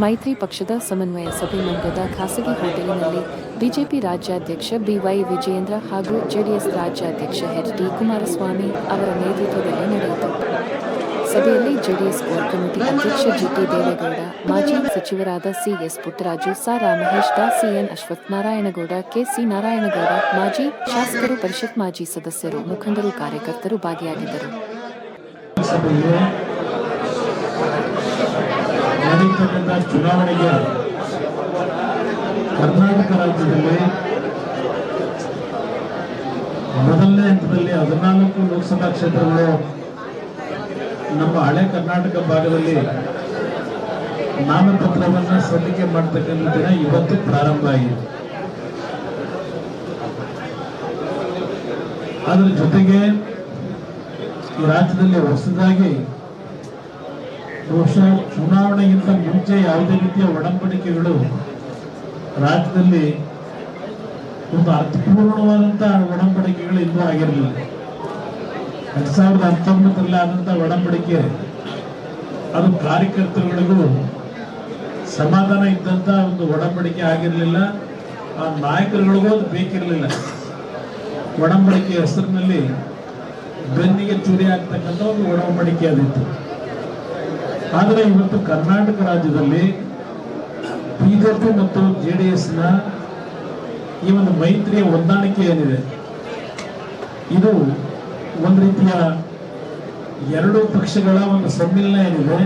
ಮೈತ್ರಿ ಪಕ್ಷದ ಸಮನ್ವಯ ಸಭೆ ಮಂಡ್ಯದ ಖಾಸಗಿ ಹೋಟೆಲಿನಲ್ಲಿ ಬಿಜೆಪಿ ರಾಜ್ಯಾಧ್ಯಕ್ಷ ಬಿವೈ ವಿಜಯೇಂದ್ರ ಹಾಗೂ ಜೆಡಿಎಸ್ ರಾಜ್ಯಾಧ್ಯಕ್ಷ ಎಚ್ ಡಿ ಕುಮಾರಸ್ವಾಮಿ ಅವರ ನೇತೃತ್ವದಲ್ಲಿ ನಡೆಯಿತು. ಸಭೆಯಲ್ಲಿ ಜೆಡಿಎಸ್ ಕೋರ್ ಕಮಿಟಿ ಅಧ್ಯಕ್ಷ ಜಿಟಿ ದೇವೇಗೌಡ, ಮಾಜಿ ಸಚಿವರಾದ CS Puttaraju Sara Mahesh Das CN Ashwath Narayanagowda KC Narayanagowda, ಮಾಜಿ ಶಾಸಕರು ಪರಿಷತ್ ಮಾಜಿ ಸದಸ್ಯರು, ಮುಖಂಡರು, ಕಾರ್ಯಕರ್ತರು ಭಾಗಿಯಾಗಿದ್ದರು. ನಡೀತಕ್ಕಂಥ ಚುನಾವಣೆಗೆ ಕರ್ನಾಟಕ ರಾಜ್ಯದಲ್ಲಿ ಮೊದಲನೇ ಹಂತದಲ್ಲಿ ಹದಿನಾಲ್ಕು ಲೋಕಸಭಾ ಕ್ಷೇತ್ರಗಳು ನಮ್ಮ ಹಳೆ ಕರ್ನಾಟಕ ಭಾಗದಲ್ಲಿ ನಾಮಪತ್ರವನ್ನು ಸಲ್ಲಿಕೆ ಮಾಡ್ತಕ್ಕಂಥ ದಿನ ಇವತ್ತು ಪ್ರಾರಂಭ ಆಗಿದೆ. ಅದರ ಜೊತೆಗೆ ರಾಜ್ಯದಲ್ಲಿ ಹೊಸದಾಗಿ ಬಹುಶಃ ಚುನಾವಣೆಗಿಂತ ಮುಂಚೆ ಯಾವುದೇ ರೀತಿಯ ಒಡಂಬಡಿಕೆಗಳು ರಾಜ್ಯದಲ್ಲಿ ಒಂದು ಅರ್ಥಪೂರ್ಣವಾದಂತಹ ಒಡಂಬಡಿಕೆಗಳು ಇನ್ನೂ ಆಗಿರಲಿಲ್ಲ. ಎರಡ್ ಸಾವಿರದ ಹತ್ತೊಂಬತ್ತರಲ್ಲಿ ಆದಂತಹ ಒಡಂಬಡಿಕೆ, ಅದು ಕಾರ್ಯಕರ್ತರುಗಳಿಗೂ ಸಮಾಧಾನ ಇದ್ದಂತ ಒಂದು ಒಡಂಬಡಿಕೆ ಆಗಿರಲಿಲ್ಲ. ಆ ನಾಯಕರುಗಳಿಗೂ ಅದು ಬೇಕಿರಲಿಲ್ಲ. ಒಡಂಬಡಿಕೆ ಹೆಸರಿನಲ್ಲಿ ಬೆನ್ನಿಗೆ ಚೂರಿ ಆಗ್ತಕ್ಕಂಥ ಒಂದು ಒಡಂಬಡಿಕೆ ಅದಿತ್ತು. ಆದರೆ ಇವತ್ತು ಕರ್ನಾಟಕ ರಾಜ್ಯದಲ್ಲಿ ಬಿಜೆಪಿ ಮತ್ತು ಜೆ ಡಿ ಎಸ್ನ ಈ ಒಂದು ಮೈತ್ರಿಯ ಹೊಂದಾಣಿಕೆ ಏನಿದೆ? ಇದು ಒಂದು ರೀತಿಯ ಎರಡು ಪಕ್ಷಗಳ ಒಂದು ಸಮ್ಮಿಲನ ಏನಿದೆ?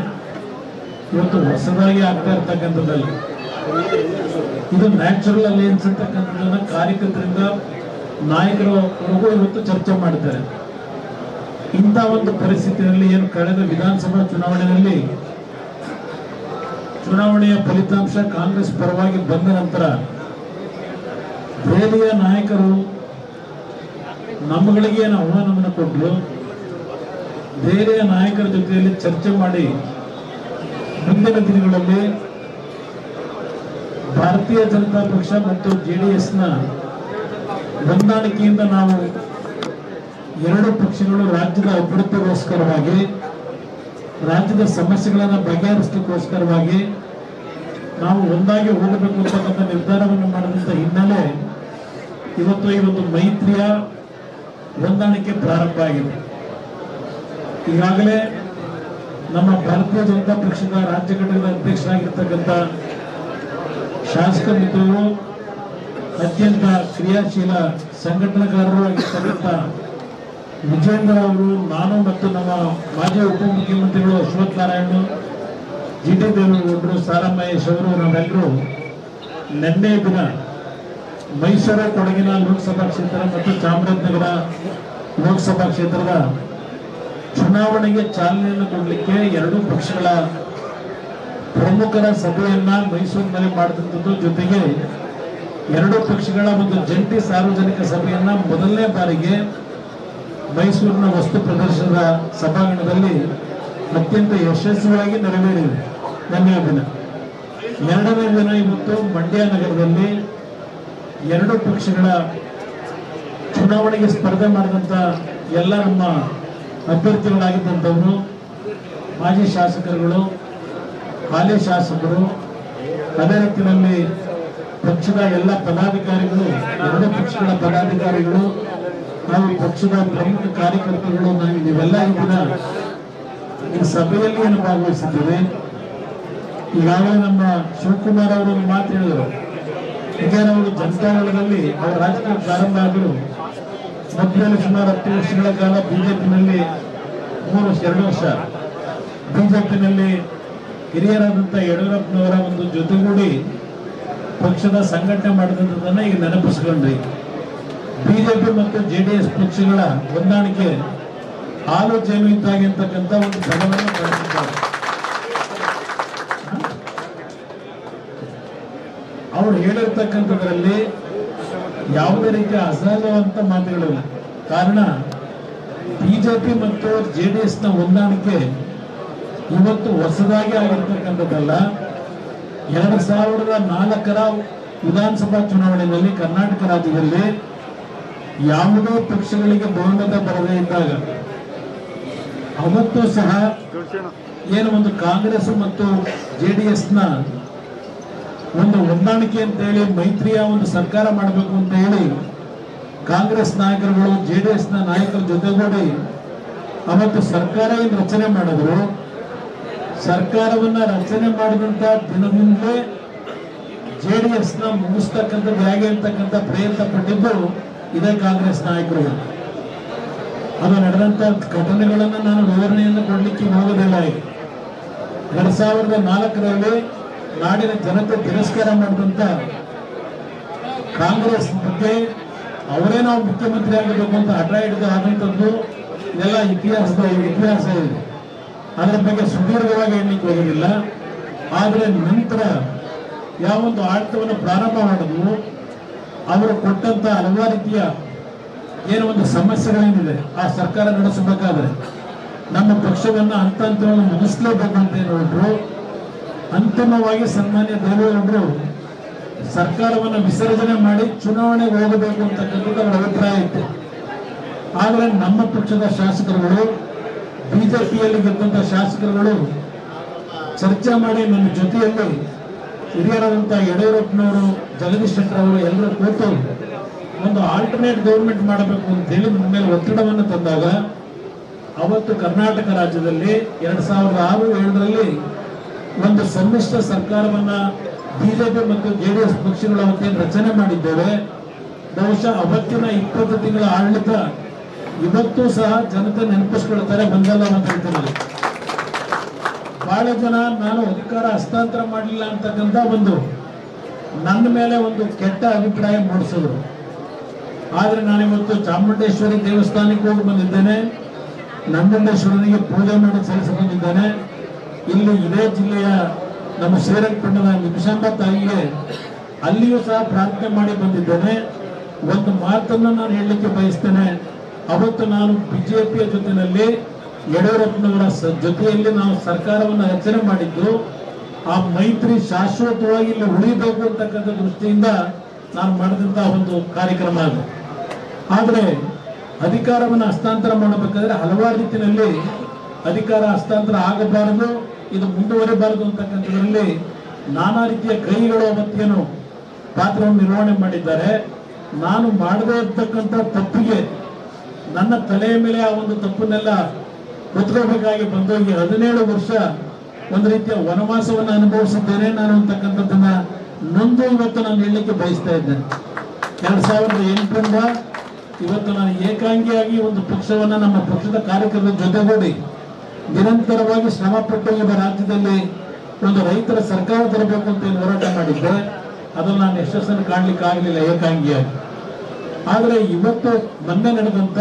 ಇವತ್ತು ಹೊಸದಾಗಿ ಆಗ್ತಾ ಇರ್ತಕ್ಕಂಥದ್ದಲ್ಲಿ ಇದು ನ್ಯಾಚುರಲ್ ಅಲ್ಲಿ ಅಂತಕ್ಕಂಥದ್ದನ್ನ ಕಾರ್ಯಕರ್ತರಿಂದ ನಾಯಕರವರೆಗೂ ಇವತ್ತು ಚರ್ಚೆ ಮಾಡ್ತಾರೆ. ಇಂಥ ಒಂದು ಪರಿಸ್ಥಿತಿಯಲ್ಲಿ ಏನು ಕಳೆದ ವಿಧಾನಸಭಾ ಚುನಾವಣೆಯಲ್ಲಿ ಚುನಾವಣೆಯ ಫಲಿತಾಂಶ ಕಾಂಗ್ರೆಸ್ ಪರವಾಗಿ ಬಂದ ನಂತರ ಬೇರೆಯ ನಾಯಕರು ನಮ್ಮಗಳಿಗೆ ಏನು ಆಹ್ವಾನವನ್ನು ಕೊಟ್ಟರು ಬೇರೆಯ ನಾಯಕರ ಜೊತೆಯಲ್ಲಿ ಚರ್ಚೆ ಮಾಡಿ ಮುಂದಿನ ದಿನಗಳಲ್ಲಿ ಭಾರತೀಯ ಜನತಾ ಪಕ್ಷ ಮತ್ತು ಜೆಡಿಎಸ್ನ ಹೊಂದಾಣಿಕೆಯಿಂದ ನಾವು ಎರಡು ಪಕ್ಷಗಳು ರಾಜ್ಯದ ಅಭಿವೃದ್ಧಿಗೋಸ್ಕರವಾಗಿ, ರಾಜ್ಯದ ಸಮಸ್ಯೆಗಳನ್ನು ಬಗೆಹರಿಸಲಿಕ್ಕೋಸ್ಕರವಾಗಿ ನಾವು ಒಂದಾಗಿ ಹೋಗಬೇಕು ಅಂತಕ್ಕಂಥ ನಿರ್ಧಾರವನ್ನು ಮಾಡಿದಂಥ ಹಿನ್ನೆಲೆ ಇವತ್ತು ಈ ಒಂದು ಮೈತ್ರಿಯ ಹೊಂದಾಣಿಕೆ ಪ್ರಾರಂಭ ಆಗಿದೆ. ಈಗಾಗಲೇ ನಮ್ಮ ಭಾರತೀಯ ಜನತಾ ಪಕ್ಷದ ರಾಜ್ಯ ಘಟಕದ ಅಧ್ಯಕ್ಷರಾಗಿರ್ತಕ್ಕಂಥ ಶಾಸಕ ಮಿತ್ರರು, ಅತ್ಯಂತ ಕ್ರಿಯಾಶೀಲ ಸಂಘಟನಾಕಾರರು ಆಗಿರ್ತಕ್ಕಂಥ ವಿಜೇಂದ್ರ ಅವರು, ನಾನು ಮತ್ತು ನಮ್ಮ ಮಾಜಿ ಉಪಮುಖ್ಯಮಂತ್ರಿಗಳು ಅಶ್ವಥ್ ನಾರಾಯಣ ಜಿ ಟಿ ದೇವೇಗೌಡರು, ಸಾರಾ ಮಹೇಶ್ ಅವರು, ನಾವೆಲ್ಲರೂ ನಿನ್ನೆ ದಿನ ಮೈಸೂರು ಕೊಡಗಿನ ಲೋಕಸಭಾ ಕ್ಷೇತ್ರ ಮತ್ತು ಚಾಮರಾಜನಗರ ಲೋಕಸಭಾ ಕ್ಷೇತ್ರದ ಚುನಾವಣೆಗೆ ಚಾಲನೆಯನ್ನು ಕೊಡಲಿಕ್ಕೆ ಎರಡೂ ಪಕ್ಷಗಳ ಪ್ರಮುಖರ ಸಭೆಯನ್ನ ಮೈಸೂರಿನಲ್ಲಿ ಮಾಡಿದಂಥದ್ದು. ಜೊತೆಗೆ ಎರಡೂ ಪಕ್ಷಗಳ ಒಂದು ಜಂಟಿ ಸಾರ್ವಜನಿಕ ಸಭೆಯನ್ನ ಮೊದಲನೇ ಬಾರಿಗೆ ಮೈಸೂರಿನ ವಸ್ತು ಪ್ರದರ್ಶನದ ಸಭಾಂಗಣದಲ್ಲಿ ಅತ್ಯಂತ ಯಶಸ್ವಿಯಾಗಿ ನೆರವೇರಿದೆ. ದಿನ ಎರಡನೇ ದಿನ ಇವತ್ತು ಮಂಡ್ಯ ನಗರದಲ್ಲಿ ಎರಡು ಪಕ್ಷಗಳ ಚುನಾವಣೆಗೆ ಸ್ಪರ್ಧೆ ಮಾಡಿದಂಥ ಎಲ್ಲ ನಮ್ಮ ಅಭ್ಯರ್ಥಿಗಳಾಗಿದ್ದಂಥವರು, ಮಾಜಿ ಶಾಸಕರುಗಳು ಹಾಲಿ ಶಾಸಕರು ಅದೇ ರೀತಿಯಲ್ಲಿ ಪಕ್ಷದ ಎಲ್ಲ ಪದಾಧಿಕಾರಿಗಳು, ಎರಡು ಪಕ್ಷಗಳ ಪದಾಧಿಕಾರಿಗಳು ನಾವು ಪಕ್ಷದ ಪ್ರಮುಖ ಕಾರ್ಯಕರ್ತರುಗಳು ನಾವು ನೀವೆಲ್ಲ ಈ ಸಭೆಯಲ್ಲಿ ಏನು ಭಾಗವಹಿಸಿದ್ದೇವೆ ಈಗಾಗಲೇ ನಮ್ಮ ಶಿವಕುಮಾರ್ ಅವರು ಮಾತು ಹೇಳಿದರು. ಈಗೇನು ಅವರು ಜನತಾದಳದಲ್ಲಿ ಅವರ ರಾಜಕೀಯ ಪ್ರಾರಂಭ ಆದರು ಮಧ್ಯದಲ್ಲಿ ಸುಮಾರು ಹತ್ತು ವರ್ಷಗಳ ಕಾಲ ಬಿಜೆಪಿನಲ್ಲಿ ಮೂರು ವರ್ಷ, ಎರಡು ವರ್ಷ. ಬಿಜೆಪಿನಲ್ಲಿ ಹಿರಿಯರಾದಂಥ ಯಡಿಯೂರಪ್ಪನವರ ಒಂದು ಜೊತೆಗೂಡಿ ಪಕ್ಷದ ಸಂಘಟನೆ ಮಾಡಿದಂಥದ್ದನ್ನು ಈಗ ನೆನಪಿಸ್ಕೊಂಡ್ರಿ. ಬಿಜೆಪಿ ಮತ್ತು ಜೆಡಿಎಸ್ ಪಕ್ಷಗಳ ಹೊಂದಾಣಿಕೆ ಆಲೋಚನೆ ಇದ್ದಾಗಿರ್ತಕ್ಕಂಥ ಇದ್ದಾಗೆ ಅಂತಕ್ಕಂಥ ಒಂದು ಕ್ರಮವನ್ನು ನಡೆಸಿದ್ದಾರೆ ಅವ್ರು ಹೇಳಿರ್ತಕ್ಕಂಥದ್ರಲ್ಲಿ ಯಾವುದೇ ರೀತಿಯ ಅಸಹಜವಂತ ಮಾತುಗಳಿಲ್ಲ. ಕಾರಣ ಬಿಜೆಪಿ ಮತ್ತು ಜೆಡಿಎಸ್ನ ಹೊಂದಾಣಿಕೆ ಇವತ್ತು ಹೊಸದಾಗಿ ಆಗಿರ್ತಕ್ಕಂಥದ್ದಲ್ಲ. ಎರಡು ಸಾವಿರದ ನಾಲ್ಕರ ವಿಧಾನಸಭಾ ಚುನಾವಣೆಯಲ್ಲಿ ಕರ್ನಾಟಕ ರಾಜ್ಯದಲ್ಲಿ ಯಾವುದೇ ಪಕ್ಷಗಳಿಗೆ ಬಹುಮತ ಬರದೇ ಇದ್ದಾಗ ಅವತ್ತು ಸಹ ಏನು ಒಂದು ಕಾಂಗ್ರೆಸ್ ಮತ್ತು ಜೆ ಡಿ ಎಸ್ನ ಒಂದು ಹೊಂದಾಣಿಕೆ ಅಂತ ಹೇಳಿ ಮೈತ್ರಿಯ ಒಂದು ಸರ್ಕಾರ ಮಾಡಬೇಕು ಅಂತ ಹೇಳಿ ಕಾಂಗ್ರೆಸ್ ನಾಯಕರುಗಳು, ಜೆ ಡಿ ಎಸ್ನ ನಾಯಕರ ಜೊತೆಗೂಡಿ ಅವತ್ತು ಸರ್ಕಾರ ಏನು ರಚನೆ ಮಾಡಿದ್ರು? ಸರ್ಕಾರವನ್ನ ರಚನೆ ಮಾಡಿದಂತ ದಿನದಿಂದಲೇ ಜೆ ಡಿ ಎಸ್ನ ಮುಗಿಸ್ತಕ್ಕಂಥದ್ದು ಹೇಗೆ ಅಂತಕ್ಕಂಥ ಪ್ರಯತ್ನ ಪಟ್ಟಿದ್ದು ಇದೇ ಕಾಂಗ್ರೆಸ್ ನಾಯಕರು ಅದು ನಡೆದಂತ ಘಟನೆಗಳನ್ನು ನಾನು ವಿವರಣೆಯನ್ನು ಕೊಡಲಿಕ್ಕೆ ಹೋಗೋದಿಲ್ಲ ಈಗ ಎರಡ್ ಸಾವಿರದ ನಾಲ್ಕರಲ್ಲಿ ನಾಡಿನ ಜನತೆ ತಿರಸ್ಕಾರ ಮಾಡಿದಂತ ಕಾಂಗ್ರೆಸ್ ಬಗ್ಗೆ ಅವರೇ ನಾವು ಮುಖ್ಯಮಂತ್ರಿ ಆಗಬೇಕು ಅಂತ ಹಠ ಹಿಡಿದು ಆದಂಥದ್ದು ಇದೆಲ್ಲ ಇತಿಹಾಸದ ಇತಿಹಾಸ ಇದೆ. ಅದರ ಬಗ್ಗೆ ಸುದೀರ್ಘವಾಗಿ ಹೇಳಲಿಕ್ಕೆ ಹೋಗೋದಿಲ್ಲ ಆದರೆ ನಂತರ ಯಾವೊಂದು ಆಡಳಿತವನ್ನು ಪ್ರಾರಂಭ ಮಾಡಿದ್ವು ಅವರು ಕೊಟ್ಟಂತ ಹಲವಾರು ರೀತಿಯ ಏನು ಒಂದು ಸಮಸ್ಯೆಗಳೇನಿದೆ, ಆ ಸರ್ಕಾರ ನಡೆಸಬೇಕಾದ್ರೆ ನಮ್ಮ ಪಕ್ಷವನ್ನ ಹಂತ ಹಂತವನ್ನು ಮುಗಿಸ್ಲೇಬೇಕು ಅಂತ ಏನು ಹೊರಟ್ರು ಅಂತಿಮವಾಗಿ ಸನ್ಮಾನ್ಯ ದೇವೇಗೌಡರು ಸರ್ಕಾರವನ್ನು ವಿಸರ್ಜನೆ ಮಾಡಿ ಚುನಾವಣೆಗೆ ಹೋಗಬೇಕು ಅಂತಕ್ಕಂಥದ್ದು ಅವರ ಅಭಿಪ್ರಾಯ ಇತ್ತು. ಆದರೆ ನಮ್ಮ ಪಕ್ಷದ ಶಾಸಕರುಗಳು, ಬಿಜೆಪಿಯಲ್ಲಿ ಗೆದ್ದಂತ ಶಾಸಕರುಗಳು ಚರ್ಚೆ ಮಾಡಿ ನನ್ನ ಜೊತೆಯಲ್ಲಿ ಹಿರಿಯರಾದಂಥ ಯಡಿಯೂರಪ್ಪನವರು ಜಗದೀಶ್ ಶೆಟ್ಟರ್ ಅವರು ಎಲ್ಲರೂ ಕೂತು ಒಂದು ಆಲ್ಟರ್ನೇಟ್ ಗೌರ್ಮೆಂಟ್ ಮಾಡಬೇಕು ಅಂತೇಳಿ ನಮ್ಮ ಮೇಲೆ ಒತ್ತಡವನ್ನು ತಂದಾಗ ಅವತ್ತು ಕರ್ನಾಟಕ ರಾಜ್ಯದಲ್ಲಿ ಎರಡ್ ಸಾವಿರದ ಆರು, ಏಳರಲ್ಲಿ ಒಂದು ಸಮ್ಮಿಶ್ರ ಸರ್ಕಾರವನ್ನ ಬಿಜೆಪಿ ಮತ್ತು ಜೆಡಿಎಸ್ ಪಕ್ಷಗಳ ವತಿಯಿಂದ ರಚನೆ ಮಾಡಿದ್ದೇವೆ. ಬಹುಶಃ ಅವತ್ತಿನ ಇಪ್ಪತ್ತು ತಿಂಗಳ ಆಡಳಿತ ಇವತ್ತು ಸಹ ಜನತೆ ನೆನಪಿಸ್ಕೊಳ್ತಾರೆ, ಬಂದಲ್ಲ ಅಂತ ಹೇಳ್ತಾರೆ ಬಹಳ ಜನ ನಾನು ಅಧಿಕಾರ ಹಸ್ತಾಂತರ ಮಾಡಲಿಲ್ಲ ಅಂತಕ್ಕಂಥ ಒಂದು ನನ್ನ ಮೇಲೆ ಒಂದು ಕೆಟ್ಟ ಅಭಿಪ್ರಾಯ ಮೂಡಿಸಿದ್ರು. ಆದ್ರೆ ನಾನಿವತ್ತು ಚಾಮುಂಡೇಶ್ವರಿ ದೇವಸ್ಥಾನಕ್ಕೆ ಹೋಗಿ ಬಂದಿದ್ದೇನೆ. ನಂಜುಂಡೇಶ್ವರನಿಗೆ ಪೂಜೆ ಮಾಡಿ ಸಲ್ಲಿಸಿ ಬಂದಿದ್ದೇನೆ ಇಲ್ಲಿ ಇದೇ ಜಿಲ್ಲೆಯ ನಮ್ಮ ಶ್ರೀರಂಗಪಟ್ಟಣದ ನಿಮಿಷಾಂಬ ತಾಯಿಗೆ ಅಲ್ಲಿಯೂ ಸಹ ಪ್ರಾರ್ಥನೆ ಮಾಡಿ ಬಂದಿದ್ದೇನೆ. ಒಂದು ಮಾತನ್ನು ನಾನು ಹೇಳಲಿಕ್ಕೆ ಬಯಸ್ತೇನೆ. ಅವತ್ತು ನಾನು ಬಿಜೆಪಿಯ ಜೊತೆಯಲ್ಲಿ ಯಡಿಯೂರಪ್ಪನವರ ಜೊತೆಯಲ್ಲಿ ನಾವು ಸರ್ಕಾರವನ್ನು ರಚನೆ ಮಾಡಿದ್ದು, ಆ ಮೈತ್ರಿ ಶಾಶ್ವತವಾಗಿ ಇಲ್ಲಿ ಉಳಿಬೇಕು ಅಂತಕ್ಕಂಥ ದೃಷ್ಟಿಯಿಂದ ನಾನು ಮಾಡಿದಂತಹ ಒಂದು ಕಾರ್ಯಕ್ರಮ ಅದು. ಆದರೆ ಅಧಿಕಾರವನ್ನು ಹಸ್ತಾಂತರ ಮಾಡಬೇಕಾದ್ರೆ ಹಲವಾರು ರೀತಿಯಲ್ಲಿ ಅಧಿಕಾರ ಹಸ್ತಾಂತರ ಆಗಬಾರದು, ಇದು ಮುಂದುವರಿಬಾರದು ಅಂತಕ್ಕಂಥದ್ರಲ್ಲಿ ನಾನಾ ರೀತಿಯ ಕೈಗಳು ಅವತ್ತೇನು ಪಾತ್ರವನ್ನು ನಿರ್ವಹಣೆ ಮಾಡಿದ್ದಾರೆ. ನಾನು ಮಾಡದೇ ಇರ್ತಕ್ಕಂಥ ತಪ್ಪಿಗೆ ನನ್ನ ತಲೆಯ ಮೇಲೆ ಆ ಒಂದು ತಪ್ಪನ್ನೆಲ್ಲ ಹೊತ್ಕೋಬೇಕಾಗಿ ಬಂದೋಗಿ ಹದಿನೇಳು ವರ್ಷ ಒಂದು ರೀತಿಯ ವನವಾಸವನ್ನು ಅನುಭವಿಸಿದ್ದೇನೆ. ನಾನು ಅಂತಕ್ಕಂಥದ್ದನ್ನ ನೊಂದು ಇವತ್ತು ನಾನು ಹೇಳಲಿಕ್ಕೆ ಬಯಸ್ತಾ ಇದ್ದೇನೆ. ಎರಡ್ ಸಾವಿರದ ಎಂಟರಿಂದ ಇವತ್ತು ನಾನು ಏಕಾಂಗಿಯಾಗಿ ಒಂದು ಪಕ್ಷವನ್ನ ನಮ್ಮ ಪಕ್ಷದ ಕಾರ್ಯಕರ್ತರ ಜೊತೆಗೂಡಿ ನಿರಂತರವಾಗಿ ಶ್ರಮ ಈಗ ರಾಜ್ಯದಲ್ಲಿ ಒಂದು ರೈತರ ಸರ್ಕಾರ ತರಬೇಕು ಅಂತ ಏನು ಹೋರಾಟ ಮಾಡಿದ್ದೆ. ಅದನ್ನು ನಾನು ಯಶಸ್ಸನ್ನು ಕಾಣಲಿಕ್ಕೆ ಆಗಲಿಲ್ಲ ಏಕಾಂಗಿಯಾಗಿ. ಆದರೆ ಇವತ್ತು ಮೊನ್ನೆ ನಡೆದಂತ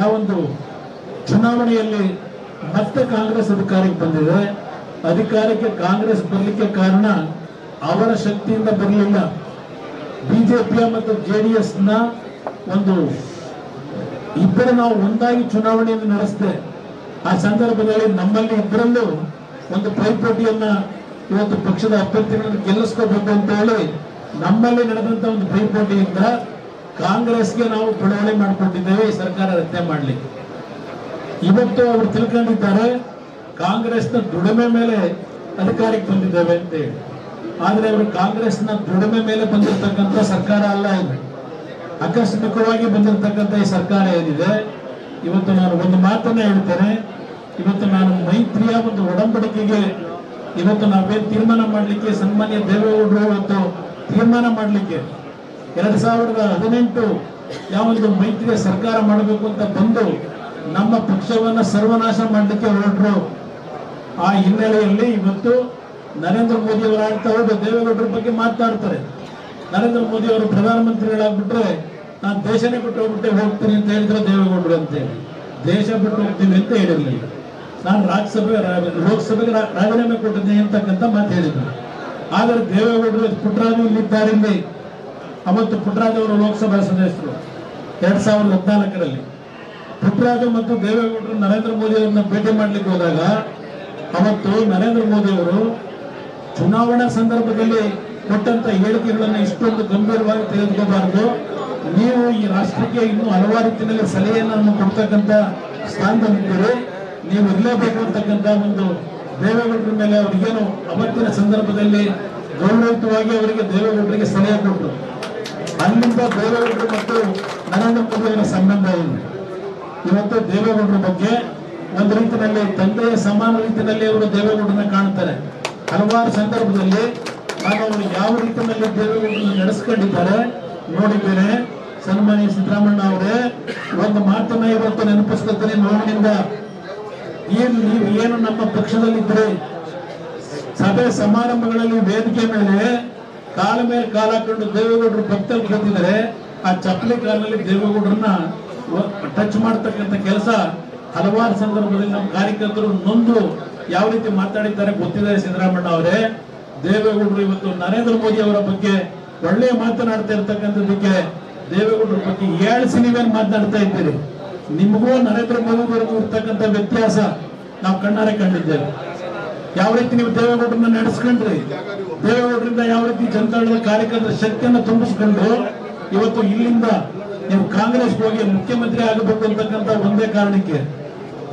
ಯಾವೊಂದು ಚುನಾವಣೆಯಲ್ಲಿ ಮತ್ತೆ ಕಾಂಗ್ರೆಸ್ ಅಧಿಕಾರಕ್ಕೆ ಬಂದಿದೆ. ಅಧಿಕಾರಕ್ಕೆ ಕಾಂಗ್ರೆಸ್ ಬರಲಿಕ್ಕೆ ಕಾರಣ ಅವರ ಶಕ್ತಿಯಿಂದ ಬರಲಿಲ್ಲ. ಬಿಜೆಪಿಯ ಮತ್ತು ನ ಒಂದು ಇಬ್ಬರು ನಾವು ಒಂದಾಗಿ ಚುನಾವಣೆಯನ್ನು ನಡೆಸಿದೆ. ಆ ಸಂದರ್ಭದಲ್ಲಿ ನಮ್ಮಲ್ಲಿ ಇಬ್ಬರಲ್ಲೂ ಒಂದು ಪೈಪೋಟಿಯನ್ನ ಇವತ್ತು ಪಕ್ಷದ ಅಭ್ಯರ್ಥಿಗಳನ್ನು ಗೆಲ್ಲಿಸ್ಕೋಬೇಕು ಅಂತ ಹೇಳಿ ನಮ್ಮಲ್ಲಿ ನಡೆದಂತ ಒಂದು ಪೈಪೋಟಿಯಿಂದ ಕಾಂಗ್ರೆಸ್ಗೆ ನಾವು ಬಡವಣೆ ಮಾಡಿಕೊಂಡಿದ್ದೇವೆ. ಸರ್ಕಾರ ರಚನೆ ಮಾಡಲಿಕ್ಕೆ. ಇವತ್ತು ಅವರು ತಿಳ್ಕೊಂಡಿದ್ದಾರೆ, ಕಾಂಗ್ರೆಸ್ನ ದುಡಿಮೆ ಮೇಲೆ ಅಧಿಕಾರಕ್ಕೆ ಬಂದಿದ್ದೇವೆ ಅಂತ ಹೇಳಿ. ಆದ್ರೆ ಅವರು ಕಾಂಗ್ರೆಸ್ನ ದುಡಿಮೆ ಮೇಲೆ ಬಂದಿರತಕ್ಕಂಥ ಸರ್ಕಾರ ಅಲ್ಲ ಇದು. ಆಕಸ್ಮಿಕವಾಗಿ ಬಂದಿರತಕ್ಕಂಥ ಈ ಸರ್ಕಾರ ಏನಿದೆ, ಇವತ್ತು ನಾನು ಒಂದು ಮಾತನ್ನ ಹೇಳ್ತೇನೆ. ಇವತ್ತು ನಾನು ಮೈತ್ರಿಯ ಒಂದು ಒಡಂಬಡಿಕೆಗೆ ಇವತ್ತು ನಾವೇ ತೀರ್ಮಾನ ಮಾಡಲಿಕ್ಕೆ ಸನ್ಮಾನ್ಯ ದೇವೇಗೌಡರು ಇವತ್ತು ತೀರ್ಮಾನ ಮಾಡಲಿಕ್ಕೆ ಎರಡ್ ಸಾವಿರದ ಹದಿನೆಂಟು ಯಾವೊಂದು ಮೈತ್ರಿಯ ಸರ್ಕಾರ ಮಾಡಬೇಕು ಅಂತ ಬಂದು ನಮ್ಮ ಪಕ್ಷವನ್ನ ಸರ್ವನಾಶ ಮಾಡಲಿಕ್ಕೆ ಹೊರಟರು. ಆ ಹಿನ್ನೆಲೆಯಲ್ಲಿ ಇವತ್ತು ನರೇಂದ್ರ ಮೋದಿ ಅವರು ಆಡ್ತಾ ಹೋಗಿ ದೇವೇಗೌಡರ ಬಗ್ಗೆ ಮಾತನಾಡ್ತಾರೆ ನರೇಂದ್ರ ಮೋದಿ ಅವರು ಪ್ರಧಾನಮಂತ್ರಿಗಳಾಗ್ಬಿಟ್ರೆ ನಾನು ದೇಶನೇ ಬಿಟ್ಟು ಹೋಗ್ಬಿಟ್ಟೆ, ಹೋಗ್ತೀನಿ ಅಂತ ಹೇಳಿದ್ರೆ ದೇವೇಗೌಡರು ಅಂತೇಳಿ. ದೇಶ ಬಿಟ್ಟು ಹೋಗ್ತೀನಿ ಅಂತ ಹೇಳಿರಲಿಲ್ಲ. ನಾನು ರಾಜ್ಯಸಭೆ ಲೋಕಸಭೆಗೆ ರಾಜೀನಾಮೆ ಕೊಟ್ಟಿದ್ದೀನಿ ಅಂತಕ್ಕಂಥ ಮಾತು ಹೇಳಿದ್ರು ಆದರೆ ದೇವೇಗೌಡರು ಪುಟ್ಟರಾಜು ಇಲ್ಲಿದ್ದಾರೆ ಇಲ್ಲಿ ಅವತ್ತು ಪುಟ್ಟರಾಜು ಅವರು ಲೋಕಸಭಾ ಸದಸ್ಯರು. ಎರಡ್ ಸಾವಿರದ ಹದಿನಾಲ್ಕರಲ್ಲಿ. ಪುಟ್ಟರಾಜು ಮತ್ತು ದೇವೇಗೌಡರು ನರೇಂದ್ರ ಮೋದಿ ಅವರನ್ನ ಭೇಟಿ ಮಾಡ್ಲಿಕ್ಕೆ ಹೋದಾಗ ಅವತ್ತು ನರೇಂದ್ರ ಮೋದಿ ಅವರು ಚುನಾವಣಾ ಸಂದರ್ಭದಲ್ಲಿ ಕೊಟ್ಟಂತ ಹೇಳಿಕೆಗಳನ್ನು ಇಷ್ಟೊಂದು ಗಂಭೀರವಾಗಿ ತೆಗೆದುಕೋಬಾರದು. ನೀವು ಈ ರಾಷ್ಟ್ರಕ್ಕೆ ಇನ್ನೂ ಹಲವಾರು ರೀತಿಯಲ್ಲಿ ಸಲಹೆಯನ್ನು ಕೊಡ್ತಕ್ಕಂಥ ಸ್ಥಾನದಲ್ಲಿದ್ದೀರಿ ನೀವು ಇರಲೇಬೇಕು ಅಂತಕ್ಕಂಥ ಒಂದು ದೇವೇಗೌಡರ ಮೇಲೆ ಅವರಿಗೇನು ಅವತ್ತಿನ ಸಂದರ್ಭದಲ್ಲಿ ಗೌರವಯುತವಾಗಿ ಅವರಿಗೆ ದೇವೇಗೌಡರಿಗೆ ಸಲಹೆ ಕೊಟ್ಟರು. ಅಲ್ಲಿಂದ ದೇವೇಗೌಡರು ಮತ್ತು ನರೇಂದ್ರ ಮೋದಿ ಸಂಬಂಧ ಇದೆ ಇವತ್ತು ದೇವೇಗೌಡರ ಬಗ್ಗೆ ಒಂದು ರೀತಿಯಲ್ಲಿ ತಂದೆಯ ಸಮಾನ ರೀತಿಯಲ್ಲಿ ಅವರು ದೇವೇಗೌಡರನ್ನ ಕಾಣ್ತಾರೆ ಹಲವಾರು ಸಂದರ್ಭದಲ್ಲಿ ನಾನು ಅವರು ಯಾವ ರೀತಿಯಲ್ಲಿ ದೇವೇಗೌಡರನ್ನ ನಡೆಸ್ಕೊಂಡಿದ್ದಾರೆ ನೋಡಿದ್ದೇನೆ. ಸನ್ಮಾನ್ಯ ಸಿದ್ದರಾಮಣ್ಣ ಅವರೇ, ಒಂದು ಮಾತನ್ನ ಇವತ್ತು ನೆನಪಿಸ್ಕೊಳ್ತೀನಿ. ನೋವಿನಿಂದ ಏನು ನೀವು ಏನು ನಮ್ಮ ಪಕ್ಷದಲ್ಲಿದ್ದರೆ ಸಭೆ ಸಮಾರಂಭಗಳಲ್ಲಿ ವೇದಿಕೆ ಮೇಲೆ ಕಾಲ ಮೇಲೆ ಕಾಲ ಕಂಡು ದೇವೇಗೌಡರು ಭಕ್ತರು ಕೂತಿದ್ದಾರೆ ಆ ಚಪ್ಪಲಿ ಕಾಲಲ್ಲಿ ದೇವೇಗೌಡರನ್ನ ಟಚ್ ಮಾಡ್ತಕ್ಕಂಥ ಕೆಲಸ ಹಲವಾರು ಸಂದರ್ಭದಲ್ಲಿ ನಮ್ಮ ಕಾರ್ಯಕರ್ತರು ನೊಂದು ಯಾವ ರೀತಿ ಮಾತಾಡಿದ್ದಾರೆ ಗೊತ್ತಿದೆ ಸಿದ್ದರಾಮಣ್ಣ ಅವರೇ. ದೇವೇಗೌಡರು ಇವತ್ತು ನರೇಂದ್ರ ಮೋದಿ ಅವರ ಬಗ್ಗೆ ಒಳ್ಳೆಯ ಮಾತನಾಡ್ತಾ ಇರ್ತಕ್ಕಂಥದ್ದಕ್ಕೆ ದೇವೇಗೌಡರ ಬಗ್ಗೆ ಏಳಿಸಿ ನೀವೇನು ಮಾತನಾಡ್ತಾ ಇದ್ದೀರಿ? ನಿಮಗೂ ನರೇಂದ್ರ ಮೋದಿವರೆಗೂ ಇರ್ತಕ್ಕಂಥ ವ್ಯತ್ಯಾಸ ನಾವು ಕಣ್ಣಾರೆ ಕಂಡಿದ್ದೇವೆ. ಯಾವ ರೀತಿ ನೀವು ದೇವೇಗೌಡರನ್ನ ನಡೆಸ್ಕೊಂಡ್ರಿ? ದೇವೇಗೌಡರಿಂದ ಯಾವ ರೀತಿ ಜನತಾದಳದ ಕಾರ್ಯಕರ್ತರ ಶಕ್ತಿಯನ್ನು ತುಂಬಿಸ್ಕೊಂಡು ಇವತ್ತು ಇಲ್ಲಿಂದ ನೀವು ಕಾಂಗ್ರೆಸ್ ಹೋಗಿ ಮುಖ್ಯಮಂತ್ರಿ ಆಗಬೇಕು ಅಂತಕ್ಕಂಥ ಒಂದೇ ಕಾರಣಕ್ಕೆ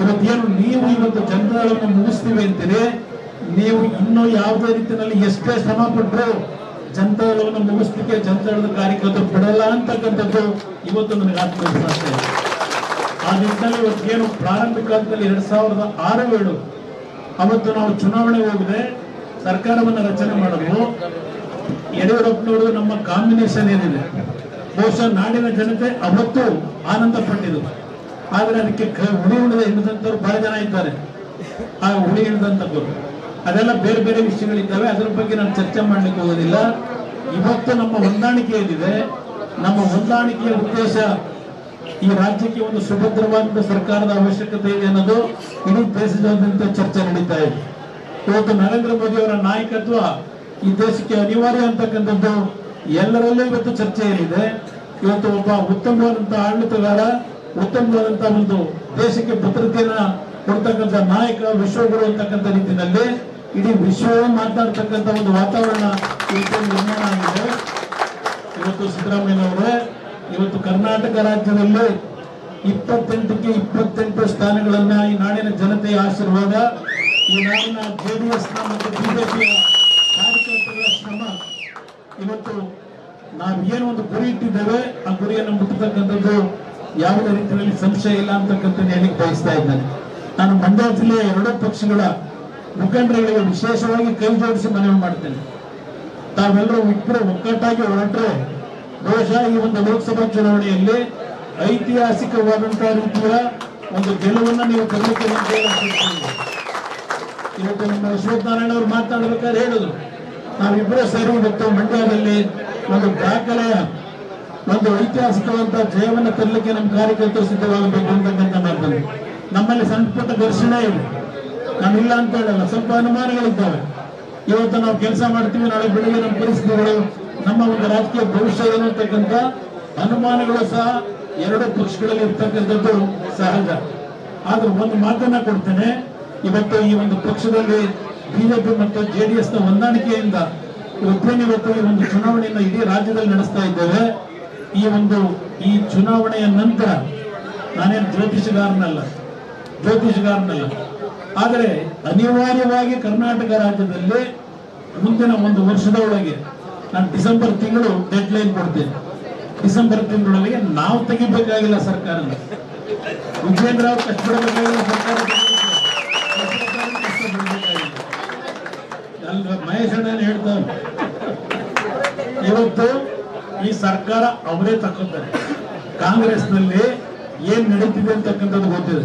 ಇವತ್ತೇನು ನೀವು ಇವತ್ತು ಜನರನ್ನು ಮುಗಿಸ್ತೀವಿ ಅಂತೀರಿ? ನೀವು ಇನ್ನೂ ಯಾವುದೇ ರೀತಿಯಲ್ಲಿ ಎಷ್ಟೇ ಶ್ರಮ ಪಟ್ಟರು ಜನತಾದಳವನ್ನು ಮುಗಿಸ್ಲಿಕ್ಕೆ ಜನತಾದಳದ ಕಾರ್ಯಕರ್ತರು ಬಿಡಲ್ಲ ಅಂತಕ್ಕಂಥದ್ದು ಇವತ್ತು ನನಗೆ ಆತ್ಮವಿಶ್ವಾಸ ಆ ನಿಟ್ಟಿನಲ್ಲಿ ಇವತ್ತು ಏನು ಪ್ರಾರಂಭಿಕ ಹಂತದಲ್ಲಿ ಎರಡ್ ಸಾವಿರದ ಆರು ಏಳು ಅವತ್ತು ನಾವು ಚುನಾವಣೆ ಹೋಗಿದೆ. ಸರ್ಕಾರವನ್ನು ರಚನೆ ಮಾಡಲು ಯಡಿಯೂರಪ್ಪನವರು ನಮ್ಮ ಕಾಂಬಿನೇಷನ್ ಏನಿದೆ? ಬಹುಶಃ ನಾಡಿನ ಜನತೆ ಅವತ್ತು ಆನಂದ ಪಟ್ಟಿದ್ರು ಆದ್ರೆ ಅದಕ್ಕೆ ಕ- ಹಿಡಿದ ಹಿಡಿದಂತವ್ರು ಬಹಳ ಜನ ಇದ್ದಾರೆ. ಆ ಹುಳಿ ಹಿಡಿದಂತವ್ರು ಅದೆಲ್ಲ ಬೇರೆ ಬೇರೆ ವಿಷಯಗಳಿದ್ದಾವೆ. ಅದ್ರ ಬಗ್ಗೆ ನಾನು ಚರ್ಚೆ ಮಾಡ್ಲಿಕ್ಕೆ ಹೋಗೋದಿಲ್ಲ. ಇವತ್ತು ನಮ್ಮ ಹೊಂದಾಣಿಕೆ ಏನಿದೆ ನಮ್ಮ ಹೊಂದಾಣಿಕೆಯ ಉದ್ದೇಶ ಈ ರಾಜ್ಯಕ್ಕೆ ಒಂದು ಸುಭದ್ರವಾದ ಸರ್ಕಾರದ ಅವಶ್ಯಕತೆ ಇದೆ ಅನ್ನೋದು ಇಡೀ ದೇಶದಾದ್ಯಂತ ಚರ್ಚೆ ನಡೀತಾ ಇದೆ. ಇವತ್ತು ನರೇಂದ್ರ ಮೋದಿ ಅವರ ನಾಯಕತ್ವ ಈ ದೇಶಕ್ಕೆ ಅನಿವಾರ್ಯ ಅಂತಕ್ಕಂಥದ್ದು ಎಲ್ಲರಲ್ಲೂ ಇವತ್ತು ಚರ್ಚೆಯಲ್ಲಿದೆ ಇವತ್ತು ಒಬ್ಬ ಉತ್ತಮವಾದಂತಹ ಆಡಳಿತಗಾರ, ಉತ್ತಮವಾದಂತಹ ಒಂದು ದೇಶಕ್ಕೆ ಭದ್ರತೆಯನ್ನ ಕೊಡ್ತಕ್ಕಂಥ ನಾಯಕ, ವಿಶ್ವಗುರು ಅಂತಕ್ಕಂಥ ರೀತಿಯಲ್ಲಿ ಇಡೀ ವಿಶ್ವವೇ ಮಾತನಾಡ್ತಕ್ಕಂಥ ಒಂದು ವಾತಾವರಣ ನಿರ್ಮಾಣ ಆಗಿದೆ. ಇವತ್ತು ಸಿದ್ದರಾಮಯ್ಯನವರೇ, ಇವತ್ತು ಕರ್ನಾಟಕ ರಾಜ್ಯದಲ್ಲಿ ಇಪ್ಪತ್ತೆಂಟಕ್ಕೆ ಇಪ್ಪತ್ತೆಂಟು ಸ್ಥಾನಗಳನ್ನ ಈ ನಾಡಿನ ಜನತೆಯ ಆಶೀರ್ವಾದ. ಈ ನಾಡಿನ ಜೆಡಿಎಸ್ನ ಮತ್ತು ಬಿಜೆಪಿಯ ಕಾರ್ಯಕರ್ತರ ಶ್ರಮ. ಇವತ್ತು ನಾವು ಏನು ಒಂದು ಗುರಿ ಇಟ್ಟಿದ್ದೇವೆ, ಆ ಗುರಿಯನ್ನು ಮುಟ್ಟತಕ್ಕಂಥದ್ದು ಯಾವುದೇ ರೀತಿಯಲ್ಲಿ ಸಂಶಯ ಇಲ್ಲ ಅಂತಕ್ಕಂಥದ್ದು ಹೇಳಿಕ್ ಬಯಸ್ತಾ ಇದ್ದೇನೆ. ನಾನು ಮಂಡ್ಯ ಜಿಲ್ಲೆಯ ಎರಡೂ ಪಕ್ಷಗಳ ಮುಖಂಡರುಗಳಿಗೆ ವಿಶೇಷವಾಗಿ ಕೈ ಜೋಡಿಸಿ ಮನವಿ ಮಾಡ್ತೇನೆ. ತಾವೆಲ್ಲರೂ ಇಬ್ಬರು ಒಕ್ಕಟ್ಟಾಗಿ ಹೊರಟ್ರೆ ಬಹುಶಃ ಈ ಒಂದು ಲೋಕಸಭಾ ಚುನಾವಣೆಯಲ್ಲಿ ಐತಿಹಾಸಿಕವಾದಂತಹ ರೀತಿಯ ಒಂದು ಗೆಲುವನ್ನು ನೀವು ಕೇಳಿಕೊಳ್ತೀನಿ. ಇವತ್ತು ನಮ್ಮ ಅಶ್ವತ್ಥನಾರಾಯಣ ಅವರು ಮಾತನಾಡಬೇಕಾದ್ರೆ ಹೇಳಿದ್ರು. ನಾವಿಬ್ಬರೇ ಸೇರಿ ಇವತ್ತು ಮಂಡ್ಯದಲ್ಲಿ ಒಂದು ದಾಖಲೆಯ, ಒಂದು ಐತಿಹಾಸಿಕವಾದಂತಹ ಜಯವನ್ನು ತರಲಿಕ್ಕೆ ನಮ್ಮ ಕಾರ್ಯಕರ್ತರು ಸಿದ್ಧವಾಗಬೇಕು ಅಂತಕ್ಕಂಥ ಮಾತನ್ನು. ನಮ್ಮಲ್ಲಿ ಸಣ್ಣ ಪುಟ್ಟ ದರ್ಶನ ಇದೆ. ನಾನಿಲ್ಲ ಅಂತ ಹೇಳಲ್ಲ, ಸ್ವಲ್ಪ ಅನುಮಾನಗಳಿದ್ದಾವೆ. ಇವತ್ತು ನಾವು ಕೆಲಸ ಮಾಡ್ತೀವಿ, ನಾಳೆ ಬೆಳಿಗ್ಗೆ ನಮ್ಮ ಪರಿಸ್ಥಿತಿಗಳು, ನಮ್ಮ ಒಂದು ರಾಜಕೀಯ ಭವಿಷ್ಯ ಏನು ಅಂತಕ್ಕಂಥ ಅನುಮಾನಗಳು ಸಹ ಎರಡು ಪಕ್ಷಗಳಲ್ಲಿ ಇರ್ತಕ್ಕಂಥದ್ದು ಸಹಜ. ಆದ್ರೆ ಒಂದು ಮಾತನ್ನ ಕೊಡ್ತೇನೆ. ಇವತ್ತು ಈ ಒಂದು ಪಕ್ಷದಲ್ಲಿ ಬಿಜೆಪಿ ಮತ್ತು ಜೆಡಿಎಸ್ನ ಹೊಂದಾಣಿಕೆಯಿಂದ ಇವತ್ತೇನು ಇವತ್ತು ಈ ಒಂದು ಚುನಾವಣೆಯನ್ನು ಇಡೀ ರಾಜ್ಯದಲ್ಲಿ ನಡೆಸ್ತಾ ಇದ್ದೇವೆ. ಈ ಒಂದು, ಈ ಚುನಾವಣೆಯ ನಂತರ ನಾನೇನು ಜ್ಯೋತಿಷಗಾರನಲ್ಲ ಜ್ಯೋತಿಷಗಾರನಲ್ಲ. ಆದರೆ ಅನಿವಾರ್ಯವಾಗಿ ಕರ್ನಾಟಕ ರಾಜ್ಯದಲ್ಲಿ ಮುಂದಿನ ಒಂದು ವರ್ಷದ ಒಳಗೆ ನಾನು ಡಿಸೆಂಬರ್ ತಿಂಗಳು ಡೆಡ್ ಲೈನ್ ಕೊಡ್ತೇನೆ. ಡಿಸೆಂಬರ್ ತಿಂಗಳೊಳಗೆ ನಾವು ತೆಗಿಬೇಕಾಗಿಲ್ಲ ಸರ್ಕಾರನ. ವಿಜಯೇಂದ್ರ ಅವರು ಕಷ್ಟಪಡಬೇಕಾಗಿಲ್ಲ ಸರ್ಕಾರ ಮಹೇಶ್ ಅಣ್ಣ ಹೇಳ್ತಾರೆ ಇವತ್ತು ಈ ಸರ್ಕಾರ ಅವರೇ ಕಾಂಗ್ರೆಸ್ನಲ್ಲಿ ಏನ್ ನಡೀತಿದೆ ಅಂತಕ್ಕಂಥದ್ದು ಗೊತ್ತಿದೆ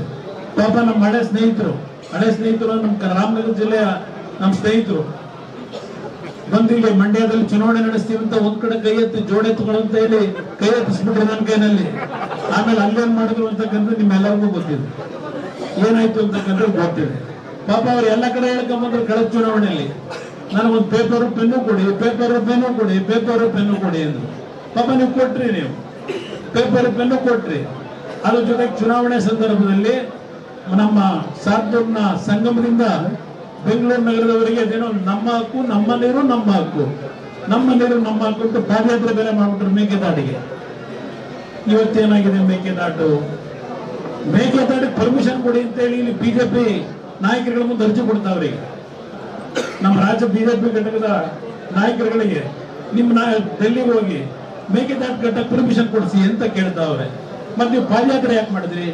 ಪಾಪ ನಮ್ಮ ಹಳೆ ಸ್ನೇಹಿತರು ಹಳೆ ಸ್ನೇಹಿತರು ನಮ್ಮ ರಾಮನಗರ ಜಿಲ್ಲೆಯ ನಮ್ಮ ಸ್ನೇಹಿತರು. ಬಂದು ಇಲ್ಲಿ ಮಂಡ್ಯದಲ್ಲಿ ಚುನಾವಣೆ ನಡೆಸ್ತೀವಿ ಅಂತ ಒಂದ್ ಕಡೆ ಕೈ ಎತ್ತಿ ಜೋಡೆ ಅಂತ ಹೇಳಿ ಕೈ ಎತ್ತಿಸ್ಬಿಟ್ರು ನನ್ನ ಕೈನಲ್ಲಿ. ಆಮೇಲೆ ಅಲ್ಲೇನ್ ಮಾಡಿದ್ರು ಅಂತಕ್ಕಂಥ ನಿಮ್ಮೆಲ್ಲರಿಗೂ ಗೊತ್ತಿದೆ. ಏನಾಯ್ತು ಅಂತಕ್ಕಂಥ ಗೊತ್ತಿದೆ. ಪಾಪ ಅವ್ರು ಎಲ್ಲ ಕಡೆ ಹೇಳ್ಕೊಂಬಂದ್ರು ಕಳೆದ ಚುನಾವಣೆಯಲ್ಲಿ. ನನಗೊಂದು ಪೇಪರ್ ಪೆನ್ನು ಕೊಡಿ ಪೇಪರ್ ಪೆನ್ನು ಕೊಡಿ ಪೇಪರ್ ಪೆನ್ನು ಕೊಡಿ ಅಂದ್ರು. ಪಾಪ ನೀವು ಕೊಟ್ರಿ ನೀವು. ಪೇಪರ್ ಪೆನ್ನು ಕೊಟ್ರಿ. ಅದ್ರ ಜೊತೆಗೆ ಚುನಾವಣೆ ಸಂದರ್ಭದಲ್ಲಿ ನಮ್ಮ ಸಾರ್ದೂರ್ನ ಸಂಗಮದಿಂದ ಬೆಂಗಳೂರು ನಗರದವರಿಗೆ ಅದೇನೋ ನಮ್ಮ ಹಕ್ಕು, ನಮ್ಮ ನೀರು, ನಮ್ಮ ಹಕ್ಕು. ನಮ್ಮ ನೀರು, ನಮ್ಮ ಹಕ್ಕು ಅಂತ ಪಾದಯಾತ್ರೆ ಬೇರೆ ಮಾಡ್ಬಿಟ್ರು ಮೇಕೆದಾಟಿಗೆ. ಇವತ್ತೇನಾಗಿದೆ ಮೇಕೆದಾಟು? ಮೇಕೆದಾಟಿಗೆ ಪರ್ಮಿಷನ್ ಕೊಡಿ ಅಂತ ಹೇಳಿ ಇಲ್ಲಿ ಬಿಜೆಪಿ ನಾಯಕರುಗಳ ಮುಂದೆ ಅರ್ಜಿ ಕೊಡ್ತಾವ್ರಿ ನಮ್ಮ ರಾಜ್ಯ ಬಿಜೆಪಿ ಘಟಕದ ನಾಯಕರುಗಳಿಗೆ ನಿಮ್ಮ ನಾ ಡೆಲ್ಲಿಗೆ ಹೋಗಿ ಮೇಕೆದಾಟು ಘಟಕ ಪರ್ಮಿಷನ್ ಕೊಡಿಸಿ ಅಂತ ಕೇಳ್ತಾವ್ರೆ ಮತ್ತೆ ನೀವು ಪಾದಯಾತ್ರೆ ಯಾಕೆ ಮಾಡಿದ್ರಿ?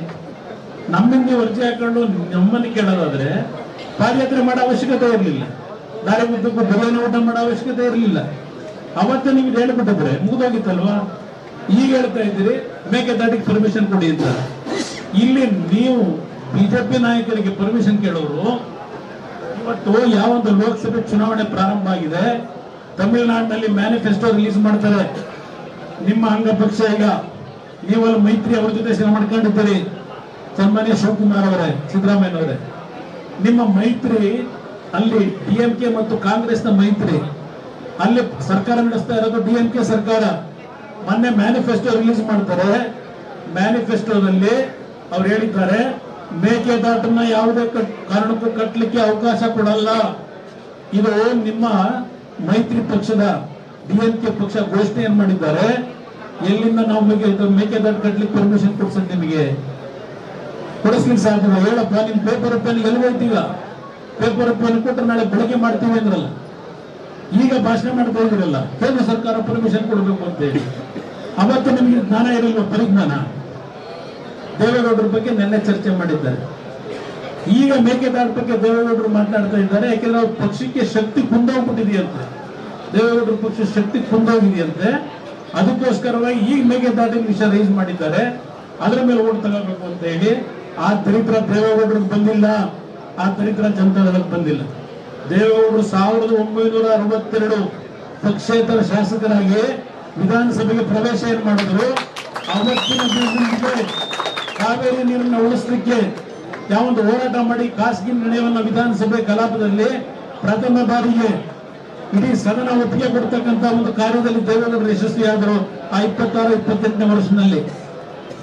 ನಮ್ಮಿಂದ ನೀವು ಅರ್ಜಿ ಹಾಕೊಂಡು ನಮ್ಮನ್ನು ಕೇಳೋದಾದ್ರೆ ಪಾದಯಾತ್ರೆ ಮಾಡೋ ಅವಶ್ಯಕತೆ ಇರಲಿಲ್ಲ. ದಾರಿ ಉದ್ದಕ್ಕೂ ಬಿರಿಯಾನಿ ಊಟ ಮಾಡೋ ಅವಶ್ಯಕತೆ ಇರಲಿಲ್ಲ. ಅವತ್ತೇ ನಿಮ್ಗೆ ಹೇಳ್ಬಿಟ್ಟಿದ್ರೆ ಮುಗಿದೋಗಿತ್ತಲ್ವಾ? ಈಗ ಹೇಳ್ತಾ ಇದ್ದೀರಿ ಮೇಕೆದಾಟಿಗೆ ಪರ್ಮಿಷನ್ ಕೊಡಿ ಅಂತ. ಇಲ್ಲಿ ನೀವು ಬಿಜೆಪಿ ನಾಯಕರಿಗೆ ಪರ್ಮಿಷನ್ ಕೇಳೋರು ಇವತ್ತು ಯಾವೊಂದು ಲೋಕಸಭೆ ಚುನಾವಣೆ ಪ್ರಾರಂಭ ಆಗಿದೆ, ತಮಿಳುನಾಡಿನಲ್ಲಿ ಮ್ಯಾನಿಫೆಸ್ಟೋ ರಿಲೀಸ್ ಮಾಡ್ತಾರೆ. ನಿಮ್ಮ ಅಂಗ ಪಕ್ಷ ಈಗ, ನೀವಲ್ಲಿ ಮೈತ್ರಿ ಅವ್ರ ಜೊತೆ ಸೇವೆ ಮಾಡ್ಕೊಂಡಿದ್ದೀರಿ ಸನ್ಮಾನ್ಯ ಶಿವಕುಮಾರ್ ಅವರೇ, ಸಿದ್ದರಾಮಯ್ಯ ಅವರೇ, ನಿಮ್ಮ ಮೈತ್ರಿ, ಅಲ್ಲಿ ಡಿ ಎಂ ಕೆ ಮತ್ತು ಕಾಂಗ್ರೆಸ್ನ ಮೈತ್ರಿ, ಅಲ್ಲಿ ಸರ್ಕಾರ ನಡೆಸ್ತಾ ಇರೋದು ಡಿ ಎಂ ಕೆ ಸರ್ಕಾರ. ಮೊನ್ನೆ ಮ್ಯಾನಿಫೆಸ್ಟೋ ರಿಲೀಸ್ ಮಾಡ್ತಾರೆ. ಮ್ಯಾನಿಫೆಸ್ಟೋದಲ್ಲಿ ಅವ್ರು ಹೇಳಿದ್ದಾರೆ ಮೇಕೆದಾಟನ್ನ ಯಾವುದೇ ಕಾರಣಕ್ಕೂ ಕಟ್ಟಲಿಕ್ಕೆ ಅವಕಾಶ ಕೊಡಲ್ಲ. ಇದು ನಿಮ್ಮ ಮೈತ್ರಿ ಪಕ್ಷದ, ಡಿ ಎನ್ ಕೆ ಪಕ್ಷ ಘೋಷಣೆಯನ್ನು ಮಾಡಿದ್ದಾರೆ. ಎಲ್ಲಿಂದ ನಾವು ಮೇಕೆ ಮೇಕೆದಾಟು ಕಟ್ಟಲಿಕ್ಕೆ ಪರ್ಮಿಷನ್ ಕೊಡ್ಸೋದು ನಿಮಗೆ? ಕೊಡಿಸ್ಲಿಕ್ಕೆ ಸಾಧ್ಯ ಹೇಳಪ್ಪ, ನಿಮ್ ಪೇಪರ್ ಪೆನ್ ಎಲ್ಲಿ ಹೋಯ್ತೀಗ? ಪೇಪರ್ ಪೆನ್ ಕೊಟ್ಟರೆ ನಾಳೆ ಬಳಕೆ ಮಾಡ್ತೀವಿ ಅಂದ್ರಲ್ಲ. ಈಗ ಭಾಷಣ ಮಾಡ್ತಾ ಇದ್ರಲ್ಲ ಕೇಂದ್ರ ಸರ್ಕಾರ ಪರ್ಮಿಷನ್ ಕೊಡಬೇಕು ಅಂತ ಹೇಳಿ. ಅವತ್ತು ನಿಮಗೆ ಜ್ಞಾನ ಇರಲ್ವ, ಪರಿಜ್ಞಾನ? ದೇವೇಗೌಡರ ಬಗ್ಗೆ ನಿನ್ನೆ ಚರ್ಚೆ ಮಾಡಿದ್ದಾರೆ. ಈಗ ಮೇಕೆದಾಟು ಬಗ್ಗೆ ದೇವೇಗೌಡರು ಮಾತನಾಡ್ತಾ ಇದ್ದಾರೆ, ಯಾಕೆಂದ್ರೆ ಅವ್ರ ಪಕ್ಷಕ್ಕೆ ಶಕ್ತಿ ಕುಂದೋಗ್ಬಿಟ್ಟಿದೆಯಂತೆ. ದೇವೇಗೌಡರ ಪಕ್ಷ ಶಕ್ತಿ ಕುಂದೋಗಿದೆಯಂತೆ. ಅದಕ್ಕೋಸ್ಕರವಾಗಿ ಈಗ ಮೇಕೆದಾಟಿನ ವಿಷಯ ರೈಸ್ ಮಾಡಿದ್ದಾರೆ. ಅದರ ಮೇಲೆ ಓಟ್ ತಗೋಬೇಕು ಅಂತ ಹೇಳಿ, ಆ ದರಿದ್ರ ದೇವೇಗೌಡರಿಗೆ ಬಂದಿಲ್ಲ, ಆ ದರಿದ್ರ ಜನತಾದಳಕ್ಕೆ ಬಂದಿಲ್ಲ. ದೇವೇಗೌಡರು ಸಾವಿರದ ಒಂಬೈನೂರ ಅರವತ್ತೆರಡು ಪಕ್ಷೇತರ ಶಾಸಕರಾಗಿ ವಿಧಾನಸಭೆಗೆ ಪ್ರವೇಶ ಏನ್ ಮಾಡಿದ್ರು? ಅವತ್ತಿನ ಕಾವೇರಿ ನೀರನ್ನು ಉಳಿಸಲಿಕ್ಕೆ ಯಾವೊಂದು ಹೋರಾಟ ಮಾಡಿ ಖಾಸಗಿ ನಿರ್ಣಯವನ್ನು ವಿಧಾನಸಭೆ ಕಲಾಪದಲ್ಲಿ ಪ್ರಥಮ ಬಾರಿಗೆ ಇಡೀ ಸದನ ಒಪ್ಪಿಗೆ ಕೊಡ್ತಕ್ಕಂಥ ಒಂದು ಕಾರ್ಯದಲ್ಲಿ ದೇವೇಗೌಡರು ಯಶಸ್ವಿಯಾದರು ಆ ಇಪ್ಪತ್ತಾರು, ಇಪ್ಪತ್ತೆಂಟನೇ ವರ್ಷದಲ್ಲಿ.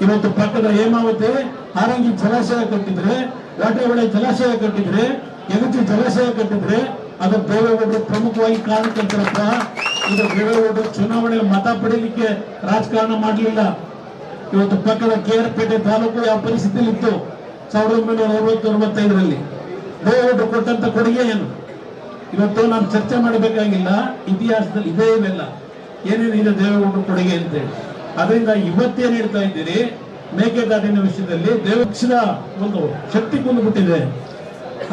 ಇವತ್ತು ಪಕ್ಕದ ಹೇಮಾವತಿ ಹಾರಂಗಿ ಜಲಾಶಯ ಕಟ್ಟಿದ್ರೆ, ವಾಟೆಹೊಳೆ ಜಲಾಶಯ ಕಟ್ಟಿದ್ರೆ ಎಗಚಿ ಜಲಾಶಯ ಕಟ್ಟಿದ್ರೆ, ಅದು ದೇವೇಗೌಡರು ಪ್ರಮುಖವಾಗಿ ಕಾರಣಕರ್ತರಪ್ಪ ಇದು ದೇವೇಗೌಡರು ಚುನಾವಣೆಯಲ್ಲಿ ಮತ ಪಡೀಲಿಕ್ಕೆ ರಾಜಕಾರಣ ಮಾಡಲಿಲ್ಲ. ಇವತ್ತು ಪಕ್ಕದ ಕೇರಪೇಟೆ ತಾಲೂಕು ಯಾವ ಪರಿಸ್ಥಿತಿಯಲ್ಲಿ ಇತ್ತು ಸಾವಿರದ ಒಂಬೈನೂರ ಅರವತ್ತು ಅರವತ್ತೈದರಲ್ಲಿ ದೇವೇಗೌಡರು ಕೊಟ್ಟಂತ ಕೊಡುಗೆ ಏನು? ಇವತ್ತು ನಾನು ಚರ್ಚೆ ಮಾಡಬೇಕಾಗಿಲ್ಲ, ಇತಿಹಾಸದಲ್ಲಿ ಇದೇ ಇವೆಲ್ಲ. ಏನೇನಿದೆ ದೇವೇಗೌಡರು ಕೊಡುಗೆ ಅಂತೇಳಿ. ಅದರಿಂದ ಇವತ್ತೇನು ಹೇಳ್ತಾ ಇದ್ದೀರಿ. ಮೇಕೆದಾಟಿನ ವಿಷಯದಲ್ಲಿ ದೇವಕ್ಷದ ಒಂದು ಶಕ್ತಿ ಕುಂದ್ಬಿಟ್ಟಿದೆ.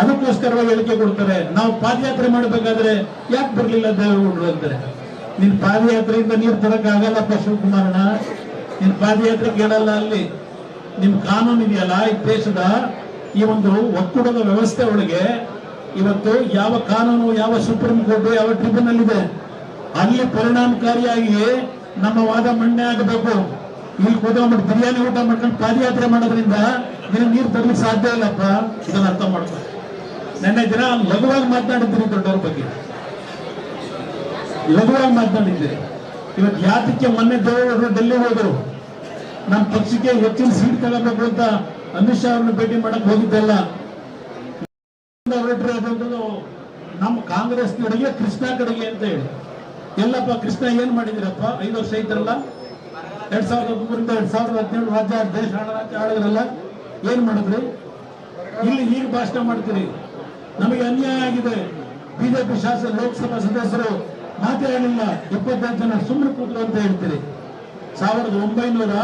ಅದಕ್ಕೋಸ್ಕರವಾಗಿ ಹೇಳಿಕೆ ಕೊಡ್ತಾರೆ. ನಾವು ಪಾದಯಾತ್ರೆ ಮಾಡಬೇಕಾದ್ರೆ ಯಾಕೆ ಬರಲಿಲ್ಲ ದೇವೇಗೌಡರು ಅಂತಾರೆ? ನೀನ್ ಪಾದಯಾತ್ರೆಯಿಂದ ನೀರು ತರಕ್ಕಾಗಲ್ಲಪ್ಪ ಶಿವಕುಮಾರಣ್ಣ. ನಿನ್ ಪಾದಯಾತ್ರೆ ಕೇಳಲ್ಲ ಅಲ್ಲಿ. ನಿಮ್ ಕಾನೂನು ಇದೆಯಲ್ಲ ಈ ದೇಶದ ಈ ಒಂದು ಒಕ್ಕೂಟದ ವ್ಯವಸ್ಥೆ ಒಳಗೆ ಇವತ್ತು ಯಾವ ಕಾನೂನು, ಯಾವ ಸುಪ್ರೀಂ ಕೋರ್ಟ್, ಯಾವ ಟ್ರಿಬ್ಯುನಲ್ ಇದೆ? ಅಲ್ಲಿ ಪರಿಣಾಮಕಾರಿಯಾಗಿ ನಮ್ಮ ವಾದ ಮಣ್ಣೆ ಆಗಬೇಕು. ಇಲ್ಲಿ ಕೂತ್ಕೊಂಡ್ಬಿಟ್ಟು ಬಿರಿಯಾನಿ ಊಟ ಮಾಡ್ಕೊಂಡು ಪಾದಯಾತ್ರೆ ಮಾಡೋದ್ರಿಂದ ನೀನು ನೀರು ತರಲಿಕ್ಕೆ ಸಾಧ್ಯ ಇಲ್ಲಪ್ಪ? ಇದನ್ನ ಅರ್ಥ ಮಾಡ್ತಾರೆ ನೆನ್ನೆ ದಿನ ಲಘುವಾಗಿ ಮಾತನಾಡಿದ್ದೀರಿ ದೊಡ್ಡವ್ರ ಬಗ್ಗೆ. ಲಘುವಾಗಿ ಮಾತನಾಡಿದ್ದೀರಿ. ಇವತ್ತು ಯಾತಕ್ಕೆ ಮೊನ್ನೆ ದೇವೇಗೌಡರು ಡೆಲ್ಲಿ ಹೋದರು? ನಮ್ಮ ಪಕ್ಷಕ್ಕೆ ಹೆಚ್ಚಿನ ಸೀಟ್ ತಗೋಬೇಕು ಅಂತ ಅಮಿತ್ ಶಾ ಅವ್ರನ್ನ ಭೇಟಿ ಮಾಡಕ್ ಹೋಗಿದ್ದಲ್ಲ. ನಮ್ಮ ಕಾಂಗ್ರೆಸ್ ಕಡೆಗೆ, ಕೃಷ್ಣ ಕಡೆಗೆ ಅಂತ ಹೇಳಿ. ಎಲ್ಲಪ್ಪ ಕೃಷ್ಣ ಏನ್ ಮಾಡಿದಿರಪ್ಪ? ಐದು ವರ್ಷ ಐತ್ರಲ್ಲ ಎರಡ್ ಸಾವಿರದ ಹದಿಮೂರಿಂದ ಎರಡ್ ಸಾವಿರದ ಹದಿನೇಳು ರಾಜ್ಯ, ದೇಶ ಆಳಿದ್ರಲ್ಲ, ಏನ್ ಮಾಡಿದ್ರಿ? ಇಲ್ಲಿ ಈಗ ಭಾಷಣ ಮಾಡ್ತೀರಿ. ನಮಗೆ ಅನ್ಯಾಯ ಆಗಿದೆ. ಬಿಜೆಪಿ ಶಾಸಕ, ಲೋಕಸಭಾ ಸದಸ್ಯರು ಮಾತಾಡಲಿಲ್ಲ ಇಪ್ಪತ್ತೈದು ಜನ ಸುಮ್ಮನೆ ಕೂತ್ರು ಅಂತ ಹೇಳ್ತೀರಿ. ಸಾವಿರದ ಒಂಬೈನೂರ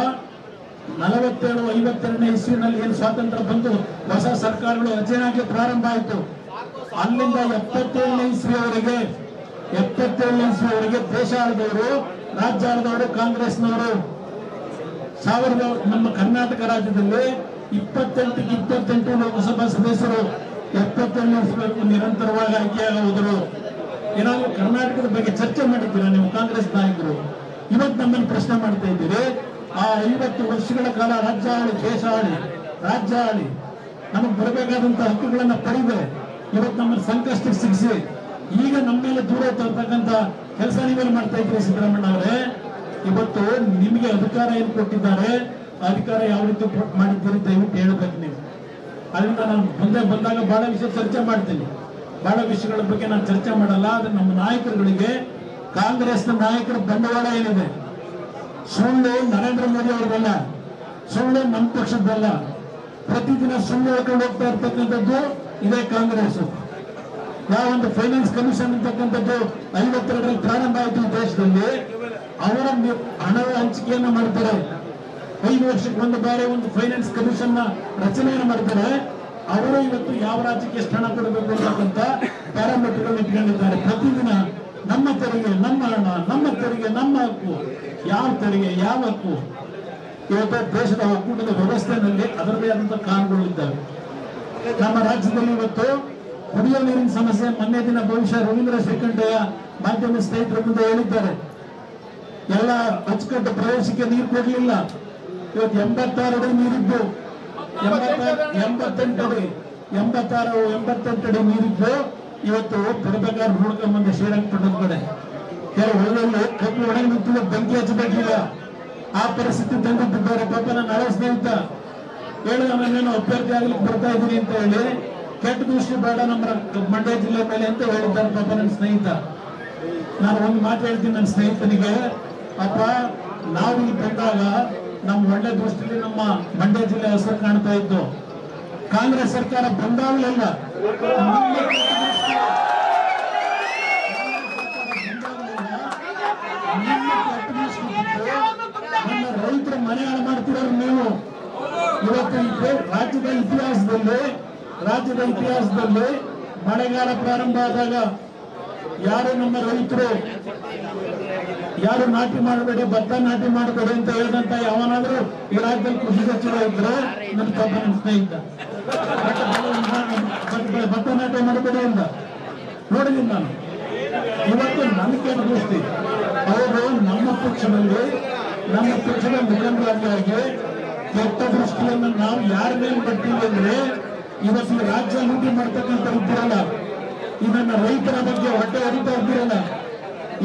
ನಲವತ್ತೇಳು ಐವತ್ತೆರಡನೇ ಇಸ್ವಿನಲ್ಲಿ ಏನು ಸ್ವಾತಂತ್ರ್ಯ ಬಂತು? ಹೊಸ ಸರ್ಕಾರಗಳು ರಚನೆ ಆಗಲಿ ಪ್ರಾರಂಭ ಆಯಿತು. ಅಲ್ಲಿಂದ ಎಪ್ಪತ್ತೇಳನೇ ಇಸ್ವಿಯವರೆಗೆ ಎಪ್ಪತ್ತೇಳನೇ ಇಸ್ವಿಯವರೆಗೆ ದೇಶ ಆಳಿದವರು ರಾಜ್ಯ ಆಳಿದವರು ಕಾಂಗ್ರೆಸ್ನವರು. ಸಾವಿರದ ನಮ್ಮ ಕರ್ನಾಟಕ ರಾಜ್ಯದಲ್ಲಿ ಇಪ್ಪತ್ತೆಂಟಕ್ಕೆ ಇಪ್ಪತ್ತೆಂಟು ಲೋಕಸಭಾ ಸದಸ್ಯರು ಎಪ್ಪತ್ತೇಳನೇ ಇಸ್ವಿವರೆಗೂ ನಿರಂತರವಾಗಿ ಆಯ್ಕೆಯಾಗುವುದರು. ಏನಾದ್ರು ಕರ್ನಾಟಕದ ಬಗ್ಗೆ ಚರ್ಚೆ ಮಾಡಿದ್ದೀರಾ ನೀವು ಕಾಂಗ್ರೆಸ್ ನಾಯಕರು? ಇವತ್ತು ನಮ್ಮನ್ನು ಪ್ರಶ್ನೆ ಮಾಡ್ತಾ ಇದ್ದೀರಿ. ಆ ಐವತ್ತು ವರ್ಷಗಳ ಕಾಲ ರಾಜ್ಯ ಆಳಿ, ದೇಶ ಆಳಿ, ರಾಜ್ಯ ಆಳಿ ನಮಗೆ ಬರಬೇಕಾದಂತ ಹಕ್ಕುಗಳನ್ನ ಪಡೆದೆ ಇವತ್ತು ನಮ್ಮ ಸಂಕಷ್ಟಕ್ಕೆ ಸಿಗಿಸಿ ಈಗ ನಮ್ಮ ಮೇಲೆ ದೂರ ತರ್ತಕ್ಕಂತ ಕೆಲಸ ನೀವೇನು ಮಾಡ್ತಾ ಇದ್ರಿ ಸಿದ್ದರಾಮಣ್ಣ ಅವರೇ. ಇವತ್ತು ನಿಮಗೆ ಅಧಿಕಾರ ಏನು ಕೊಟ್ಟಿದ್ದಾರೆ, ಅಧಿಕಾರ ಯಾವ ರೀತಿ ಮಾಡಿದ್ದೀರಿ ದಯವಿಟ್ಟು ಹೇಳ್ಬೇಕು ನೀವು. ಅದರಿಂದ ನಾನು ಮುಂದೆ ಬಂದಾಗ ಬಹಳ ವಿಷಯ ಚರ್ಚೆ ಮಾಡ್ತೀನಿ. ಬಹಳ ವಿಷಯಗಳ ಬಗ್ಗೆ ನಾನು ಚರ್ಚೆ ಮಾಡಲ್ಲ, ಆದ್ರೆ ನಮ್ಮ ನಾಯಕರುಗಳಿಗೆ ಕಾಂಗ್ರೆಸ್ನ ನಾಯಕರ ಬಂಡವಾಳ ಏನಿದೆ ಸುಳ್ಳು ನರೇಂದ್ರ ಮೋದಿ ಅವ್ರದ್ದಲ್ಲ, ಸುಳ್ಳು ನಮ್ಮ ಪಕ್ಷದ್ದಲ್ಲ. ಪ್ರತಿದಿನ ಸುಳ್ಳು ಹೇಳ್ಕೊಂಡು ಹೋಗ್ತಾ ಇರ್ತಕ್ಕಂಥದ್ದು ಇದೇ ಕಾಂಗ್ರೆಸ್. ನಾವೊಂದು ಫೈನಾನ್ಸ್ ಕಮಿಷನ್ ಅಂತಕ್ಕಂಥದ್ದು ಐವತ್ತೆರಡರಲ್ಲಿ ಪ್ರಾರಂಭ ಆಯಿತು ದೇಶದಲ್ಲಿ. ಅವರ ಹಣ ಹಂಚಿಕೆಯನ್ನ ಮಾಡ್ತಾರೆ. ಐದು ವರ್ಷಕ್ಕೆ ಒಂದು ಬಾರಿ ಒಂದು ಫೈನಾನ್ಸ್ ಕಮಿಷನ್ನ ರಚನೆಯನ್ನು ಮಾಡ್ತಾರೆ. ಅವರು ಇವತ್ತು ಯಾವ ರಾಜ್ಯಕ್ಕೆ ಎಷ್ಟು ಹಣ ಕೊಡಬೇಕು ಅಂತಕ್ಕಂಥ ಇಟ್ಕೊಂಡಿದ್ದಾರೆ. ಪ್ರತಿದಿನ ನಮ್ಮ ತೆರಿಗೆ, ನಮ್ಮ ಹಣ, ನಮ್ಮ ತೆರಿಗೆ, ನಮ್ಮ ಹಕ್ಕು. ಯಾವ ತೆರಿಗೆ, ಯಾವ ಹಕ್ಕು? ಇವತ್ತು ದೇಶದ ಒಕ್ಕೂಟದ ವ್ಯವಸ್ಥೆಯಲ್ಲಿ ಅದರದೇ ಆದಂತಹ ಕಾನೂನುಗಳು ನಮ್ಮ ರಾಜ್ಯದಲ್ಲಿ ಇವತ್ತು ಕುಡಿಯುವ ನೀರಿನ ಸಮಸ್ಯೆ, ಮೊನ್ನೆ ದಿನ ಬಹುಶಃ ರವೀಂದ್ರ ಶ್ರೀಕಂಠಯ್ಯ ಮಾಧ್ಯಮ ಸ್ನೇಹಿತರ ಮುಂದೆ ಹೇಳಿದ್ದಾರೆ. ಎಲ್ಲ ಅಚ್ಚುಕಟ್ಟು ಪ್ರವೇಶಕ್ಕೆ ನೀರು ಕೊಡಲಿಲ್ಲ. ಇವತ್ತು ಎಂಬತ್ತಾರು ಅಡಿ ನೀರಿದ್ದು ಎಂಬತ್ತೆಂಟು ಅಡಿ, ಎಂಬತ್ತಾರು, ಎಂಬತ್ತೆಂಟು ಅಡಿ ನೀರಿದ್ದು ಇವತ್ತು ಬರ್ಬೇಕಾದ್ರೆ ಹುಡುಕ ಮುಂದೆ ಶ್ರೀರಂಗಪಟ್ಟಣದ ಕಡೆ ಕೆಲವು ಹೊಲದಲ್ಲಿ ಕಬ್ಬು ಒಣಗಿ ನಿಂತಿದೆ ಬೆಂಕಿ ಹಚ್ಚಬೇಕಿಲ್ಲ ಆ ಪರಿಸ್ಥಿತಿ ತಂದಿದ್ದಾರೆ ಪಾಪ ನನ್ನ ಹಳೆ ಸ್ನೇಹಿತ. ಹೇಳಿದ ನಾನು ಅಭ್ಯರ್ಥಿ ಆಗ್ಲಿಕ್ಕೆ ಬರ್ತಾ ಇದ್ದೀನಿ ಅಂತ ಹೇಳಿ, ಕೆಟ್ಟ ದೃಷ್ಟಿ ಬೇಡ ನಮ್ಮ ಮಂಡ್ಯ ಜಿಲ್ಲೆ ಮೇಲೆ ಅಂತ ಹೇಳಿದ್ದಾರೆ ಪಾಪ ನನ್ನ ಸ್ನೇಹಿತ. ನಾನು ಒಂದು ಮಾತು ಹೇಳ್ತೀನಿ ನನ್ನ ಸ್ನೇಹಿತನಿಗೆ ಅಪ್ಪ ನಾವು ಇಲ್ಲಿ ಬಂದಾಗ ನಮ್ಮ ಒಳ್ಳೆ ದೃಷ್ಟಿಯಲ್ಲಿ ನಮ್ಮ ಮಂಡ್ಯ ಜಿಲ್ಲೆ ಹೆಸರು ಕಾಣ್ತಾ ಇತ್ತು. ಕಾಂಗ್ರೆಸ್ ಸರ್ಕಾರ ಬಂದಾಗಲೆಲ್ಲ ನಿಮ್ಮ ಕೆಟ್ಟ ದೃಷ್ಟಿ- ನಿಮ್ಮ ಕೆಟ್ಟ ದೃಷ್ಟಿ ಬಿಟ್ಟು ನಮ್ಮ ರೈತರ ಮನೆ ಹಾಳು ಮಾಡ್ತಿರೋರು ನೀವು ದೇ- ರಾಜ್ಯದ ಇತಿಹಾಸದಲ್ಲಿ ರಾಜ್ಯದ ಇತಿಹಾಸದಲ್ಲಿ ಮಳೆಗಾಲ ಪ್ರಾರಂಭ ಆದಾಗ ಯಾರು ನಮ್ಮ ರೈತರು, ಯಾರು ನಾಟಿ ಮಾಡಬೇಡಿ, ಭತ್ತ ನಾಟಿ ಮಾಡಬೇಡಿ ಅಂತ ಹೇಳಿದಂತ ಯಾವನಾದ್ರೂ ಈ ರಾಜ್ಯದಲ್ಲಿ ಕೃಷಿ ಸಚಿವ ಇದ್ರೆ ನನ್ನ ಪಾಪ ನನ್ನ ಸ್ನೇಹಿತ ಭತ್ತ- ನಾಟಿ ಮಾಡಬೇಡಿ ಅಂತ ನೋಡಿದ್ದೀನಿ ನಾನು. ಇವತ್ತು ನನಗೆ ದೃಷ್ಟಿ. ಅವರು ನಮ್ಮ ಪಕ್ಷದಲ್ಲಿ, ನಮ್ಮ ಪಕ್ಷದ ಮುಖಂಡರಾಗಿ ಕೆಟ್ಟ ದೃಷ್ಟಿಯನ್ನು ನಾವು ಯಾರ ಮೇಲೆ ಬರ್ತೀವಿ ಅಂದ್ರೆ ಇವತ್ತು ರಾಜ್ಯ ಲೂಟಿ ಮಾಡ್ತಕ್ಕಂಥ ಇದ್ದೀರಲ್ಲ ಇದನ್ನ ರೈತರ ಬಗ್ಗೆ ಹೊಟ್ಟೆ ಹರಿತಾ ಇದ್ದೀರಲ್ಲ.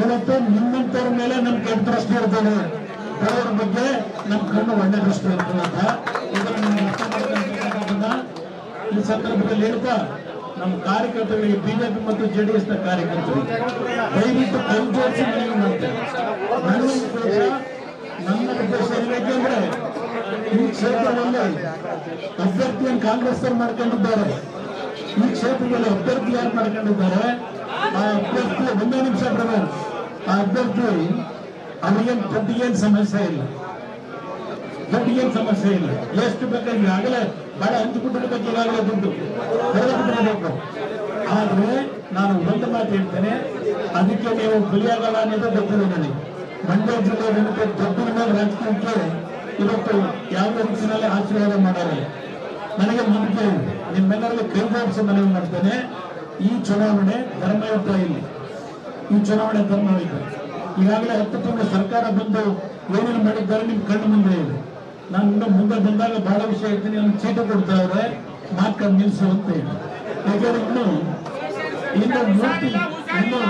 ಇವತ್ತು ನಿಮ್ಮಂತವ್ರ ಮೇಲೆ ನಮ್ ಕೆಟ್ಟ ದೃಷ್ಟಿ ಇರ್ತದೆ. ಬಡವರ ಬಗ್ಗೆ ನಮ್ ಕಣ್ಣು ಒಳ್ಳೆ ದೃಷ್ಟಿ ಇರ್ತದೆ ನೀವು ಈ ಸಂದರ್ಭದಲ್ಲಿ ಹೇಳ್ತಾ, ನಮ್ಮ ಕಾರ್ಯಕರ್ತರಿಗೆ ಬಿಜೆಪಿ ಮತ್ತು ಜೆಡಿಎಸ್ನ ಕಾರ್ಯಕರ್ತರಿಗೆ ದಯವಿಟ್ಟು ಕೈ ಜೋಡಿಸಿ ಮನವಿ ಮಾಡ್ತೇನೆ ನನ್ನ ಉದ್ದೇಶ ನನ್ನ ಉದ್ದೇಶ ಏನಾಕೆಂದ್ರೆ ಈ ಕ್ಷೇತ್ರದಲ್ಲಿ ಅಭ್ಯರ್ಥಿಯನ್ನು ಕಾಂಗ್ರೆಸ್ ಅವರು ಮಾಡ್ಕೊಂಡಿದ್ದಾರೆ. ಈ ಕ್ಷೇತ್ರದಲ್ಲಿ ಅಭ್ಯರ್ಥಿ ಯಾರು ಮಾಡ್ಕೊಂಡಿದ್ದಾರೆ? ಆ ಅಭ್ಯರ್ಥಿ ಒಂದೇ ನಿಮಿಷ ಪ್ರಧಾನ ಆ ಅಭ್ಯರ್ಥಿ ಅವರಿಗೇನು ದುಡ್ಡಿಗೇನು ಸಮಸ್ಯೆ ಇಲ್ಲ. ದುಡ್ಡಿಗೇನು ಸಮಸ್ಯೆ ಇಲ್ಲ. ಎಷ್ಟು ಬೇಕಾ ಈಗಾಗಲೇ ಬಹಳ ಹಂಚಿಕೊಂಡಿರ್ಬೇಕು ಈಗಾಗಲೇ ದುಡ್ಡು ಹೊರಗಿಟ್ಬಿಡಬೇಕು ಆದ್ರೆ ನಾನು ಒಂದು ಮಾತು ಹೇಳ್ತೇನೆ, ಅದಕ್ಕೆ ನೀವು ಬಲಿಯಾಗಲ್ಲ ಅನ್ನೋದು ಗೊತ್ತಿದೆ ನನಗೆ. ಮಂಡ್ಯ ಜಿಲ್ಲೆ ಮೇಲೆ ರಾಜಕೀಯಕ್ಕೆ ಇವತ್ತು ಯಾವುದೇ ರೀತಿಯಲ್ಲಿ ಆಶೀರ್ವಾದ ಮಾಡೋಲ್ಲ ನನಗೆ ನಂಬಿಕೆ ಇದೆ. ನಿಮ್ಮೆಲ್ಲರಿಗೂ ಕೈ ಜೋಡಿಸಿ ಮನವಿ ಮಾಡ್ತೇನೆ. ಈ ಚುನಾವಣೆ ಧರ್ಮಯುತ ಇಲ್ಲಿ. ಈ ಚುನಾವಣೆ ಧರ್ಮಯುತ. ಈಗಾಗಲೇ ಹತ್ತು ತಿಂಗಳು ಸರ್ಕಾರ ಬಂದು ಏನೇನು ಮಾಡಿದ್ದಾರೆ ನಿಮ್ ಕಣ್ಣು ಮುಂದೆ ಇದೆ. ನಾನು ಇನ್ನು ಮುಂದೆ ಬಂದಾಗ ಬಹಳ ವಿಷಯ ಹೇಳ್ತೀನಿ. ಒಂದು ಚೀಟಿ ಕೊಡ್ತಾ ಇದ್ರೆ ಮಾತ್ಕೊಂಡು ನಿಲ್ಸು ಅಂತ ಹೇಳಿ. ಯಾಕಂದ್ರೆ ಇನ್ನು ಇನ್ನು ಮೂರ್ತಿ, ಇನ್ನು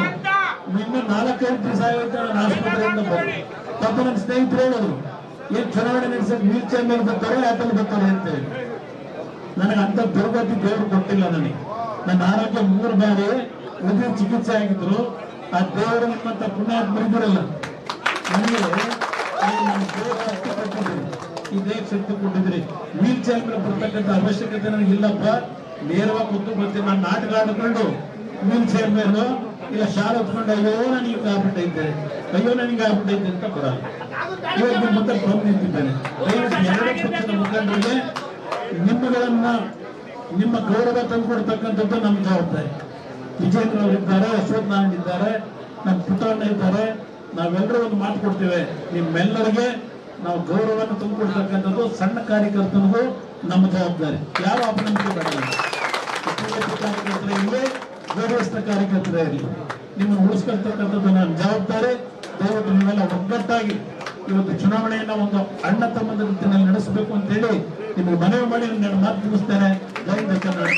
ಇನ್ನು ನಾಲ್ಕೈದು ದಿವಸ ಆಗುತ್ತೆ ನಾನು ಆಸ್ಪತ್ರೆಯಿಂದ ಬಂದೆ. ಪಾಪ ನನ್ನ ಸ್ನೇಹಿತರು ಹೇಳೋದು. ಏನ್ ಚುನಾವಣೆ ನಡೆಸಕ್ ವೀಲ್ ಚೇರ್ ಮೇಲೆ ಬರ್ತಾರೆ ಆಟಲ್ಲಿ ಬರ್ತಾರೆ ಅಂತ ಹೇಳಿ. ನನಗೆ ಅಂತ ದುರ್ಗತಿ ದೇವರು ಕೊಟ್ಟಿಲ್ಲ ನನಗೆ. ನನ್ನ ಆರೋಗ್ಯ ಮೂರು ಬಾರಿ ಉದಯ ಚಿಕಿತ್ಸೆ ಆಗಿದ್ರು. ಆ ದೇವರು ನಿಮ್ಮಂತ ಪುಣ್ಯ ನನಗೆ ಈ ಈ ದೇಹ ಶಕ್ತಿ ಕೊಟ್ಟಿದ್ರಿ ವೀಲ್ ಚೇರ್ ಮೇಲೆ ಬರ್ತಕ್ಕಂಥ ಅವಶ್ಯಕತೆ ನನಗೆ ಇಲ್ಲಪ್ಪ. ನೇರವಾಗಿ ಕೂತು ಬರ್ತೀನಿ. ನಾನು ನಾಟಕ ಆಡ್ಕೊಂಡು ವೀಲ್ ಚೇರ್ ಮೇಲೆ ಇಲ್ಲ ಶಾಲೆ ಹೊತ್ಕೊಂಡು, ಅಯ್ಯೋ ನನಗೆ ಆಗ್ಬಿಟ್ಟೈತೆ. ಅಯ್ಯೋ ನನಗೆ ಆಗ್ಬಿಟ್ಟೈತೆ ಅಂತ ಬರಲ್ಲ. ನಿಮ್ಮ ಬಂದು ನಿಂತಿದ್ದೇನೆ ದಯವಿಟ್ಟು ಎರಡೇ ಪಕ್ಷದ ಮುಖಂಡರಿಗೆ ನಿಮ್ಮಗಳನ್ನ ನಿಮ್ಮ ಗೌರವ ತಂದುಕೊಡ್ತಕ್ಕಂಥದ್ದು ನಮ್ಮ ಜವಾಬ್ದಾರಿ. ವಿಜೇಂದ್ರ ಅವರಿದ್ದಾರೆ ಅಶ್ವಥ್ ನಾರಾಯಣ ಇದ್ದಾರೆ ನಮ್ಮ ಪುಟ್ಟಣ್ಣ ಇದ್ದಾರೆ. ನಾವೆಲ್ಲರೂ ಒಂದು ಮಾತು ಕೊಡ್ತೇವೆ. ನಿಮ್ಮೆಲ್ಲರಿಗೆ ನಾವು ಗೌರವವನ್ನು ತುಂಬಿಕೊಡ್ತಕ್ಕಂಥದ್ದು ಸಣ್ಣ ಕಾರ್ಯಕರ್ತನಿಗೂ ನಮ್ಮ ಜವಾಬ್ದಾರಿ. ಯಾವ ಅಪನಂಬಿಕೆ ಬೇಡ. ಬಿಜೆಪಿ ಕಾರ್ಯಕರ್ತರೇ ಇರಲಿ ಜೆಡಿಎಸ್ ಕಾರ್ಯಕರ್ತರೇ ಇರಲಿ. ನಿಮ್ಮನ್ನು ಉಳಿಸ್ಕೊಳ್ತಕ್ಕಂಥದ್ದು ನನ್ನ ಜವಾಬ್ದಾರಿ. ದಯವಿಟ್ಟು ನೀವೆಲ್ಲ ಒಗ್ಗಟ್ಟಾಗಿ ಇವತ್ತು ಚುನಾವಣೆಯನ್ನ ಒಂದು ಅಣ್ಣ ತಮ್ಮದ ರೀತಿಯಲ್ಲಿ ನಡೆಸಬೇಕು ಅಂತ ಹೇಳಿ ನಿಮಗೆ ಮನವಿ ಮಾಡಿ ನನ್ನ ಮಾತು ತಿಳಿಸ್ತೇನೆ. ಜೈ ಕರ್ನಾಟಕ.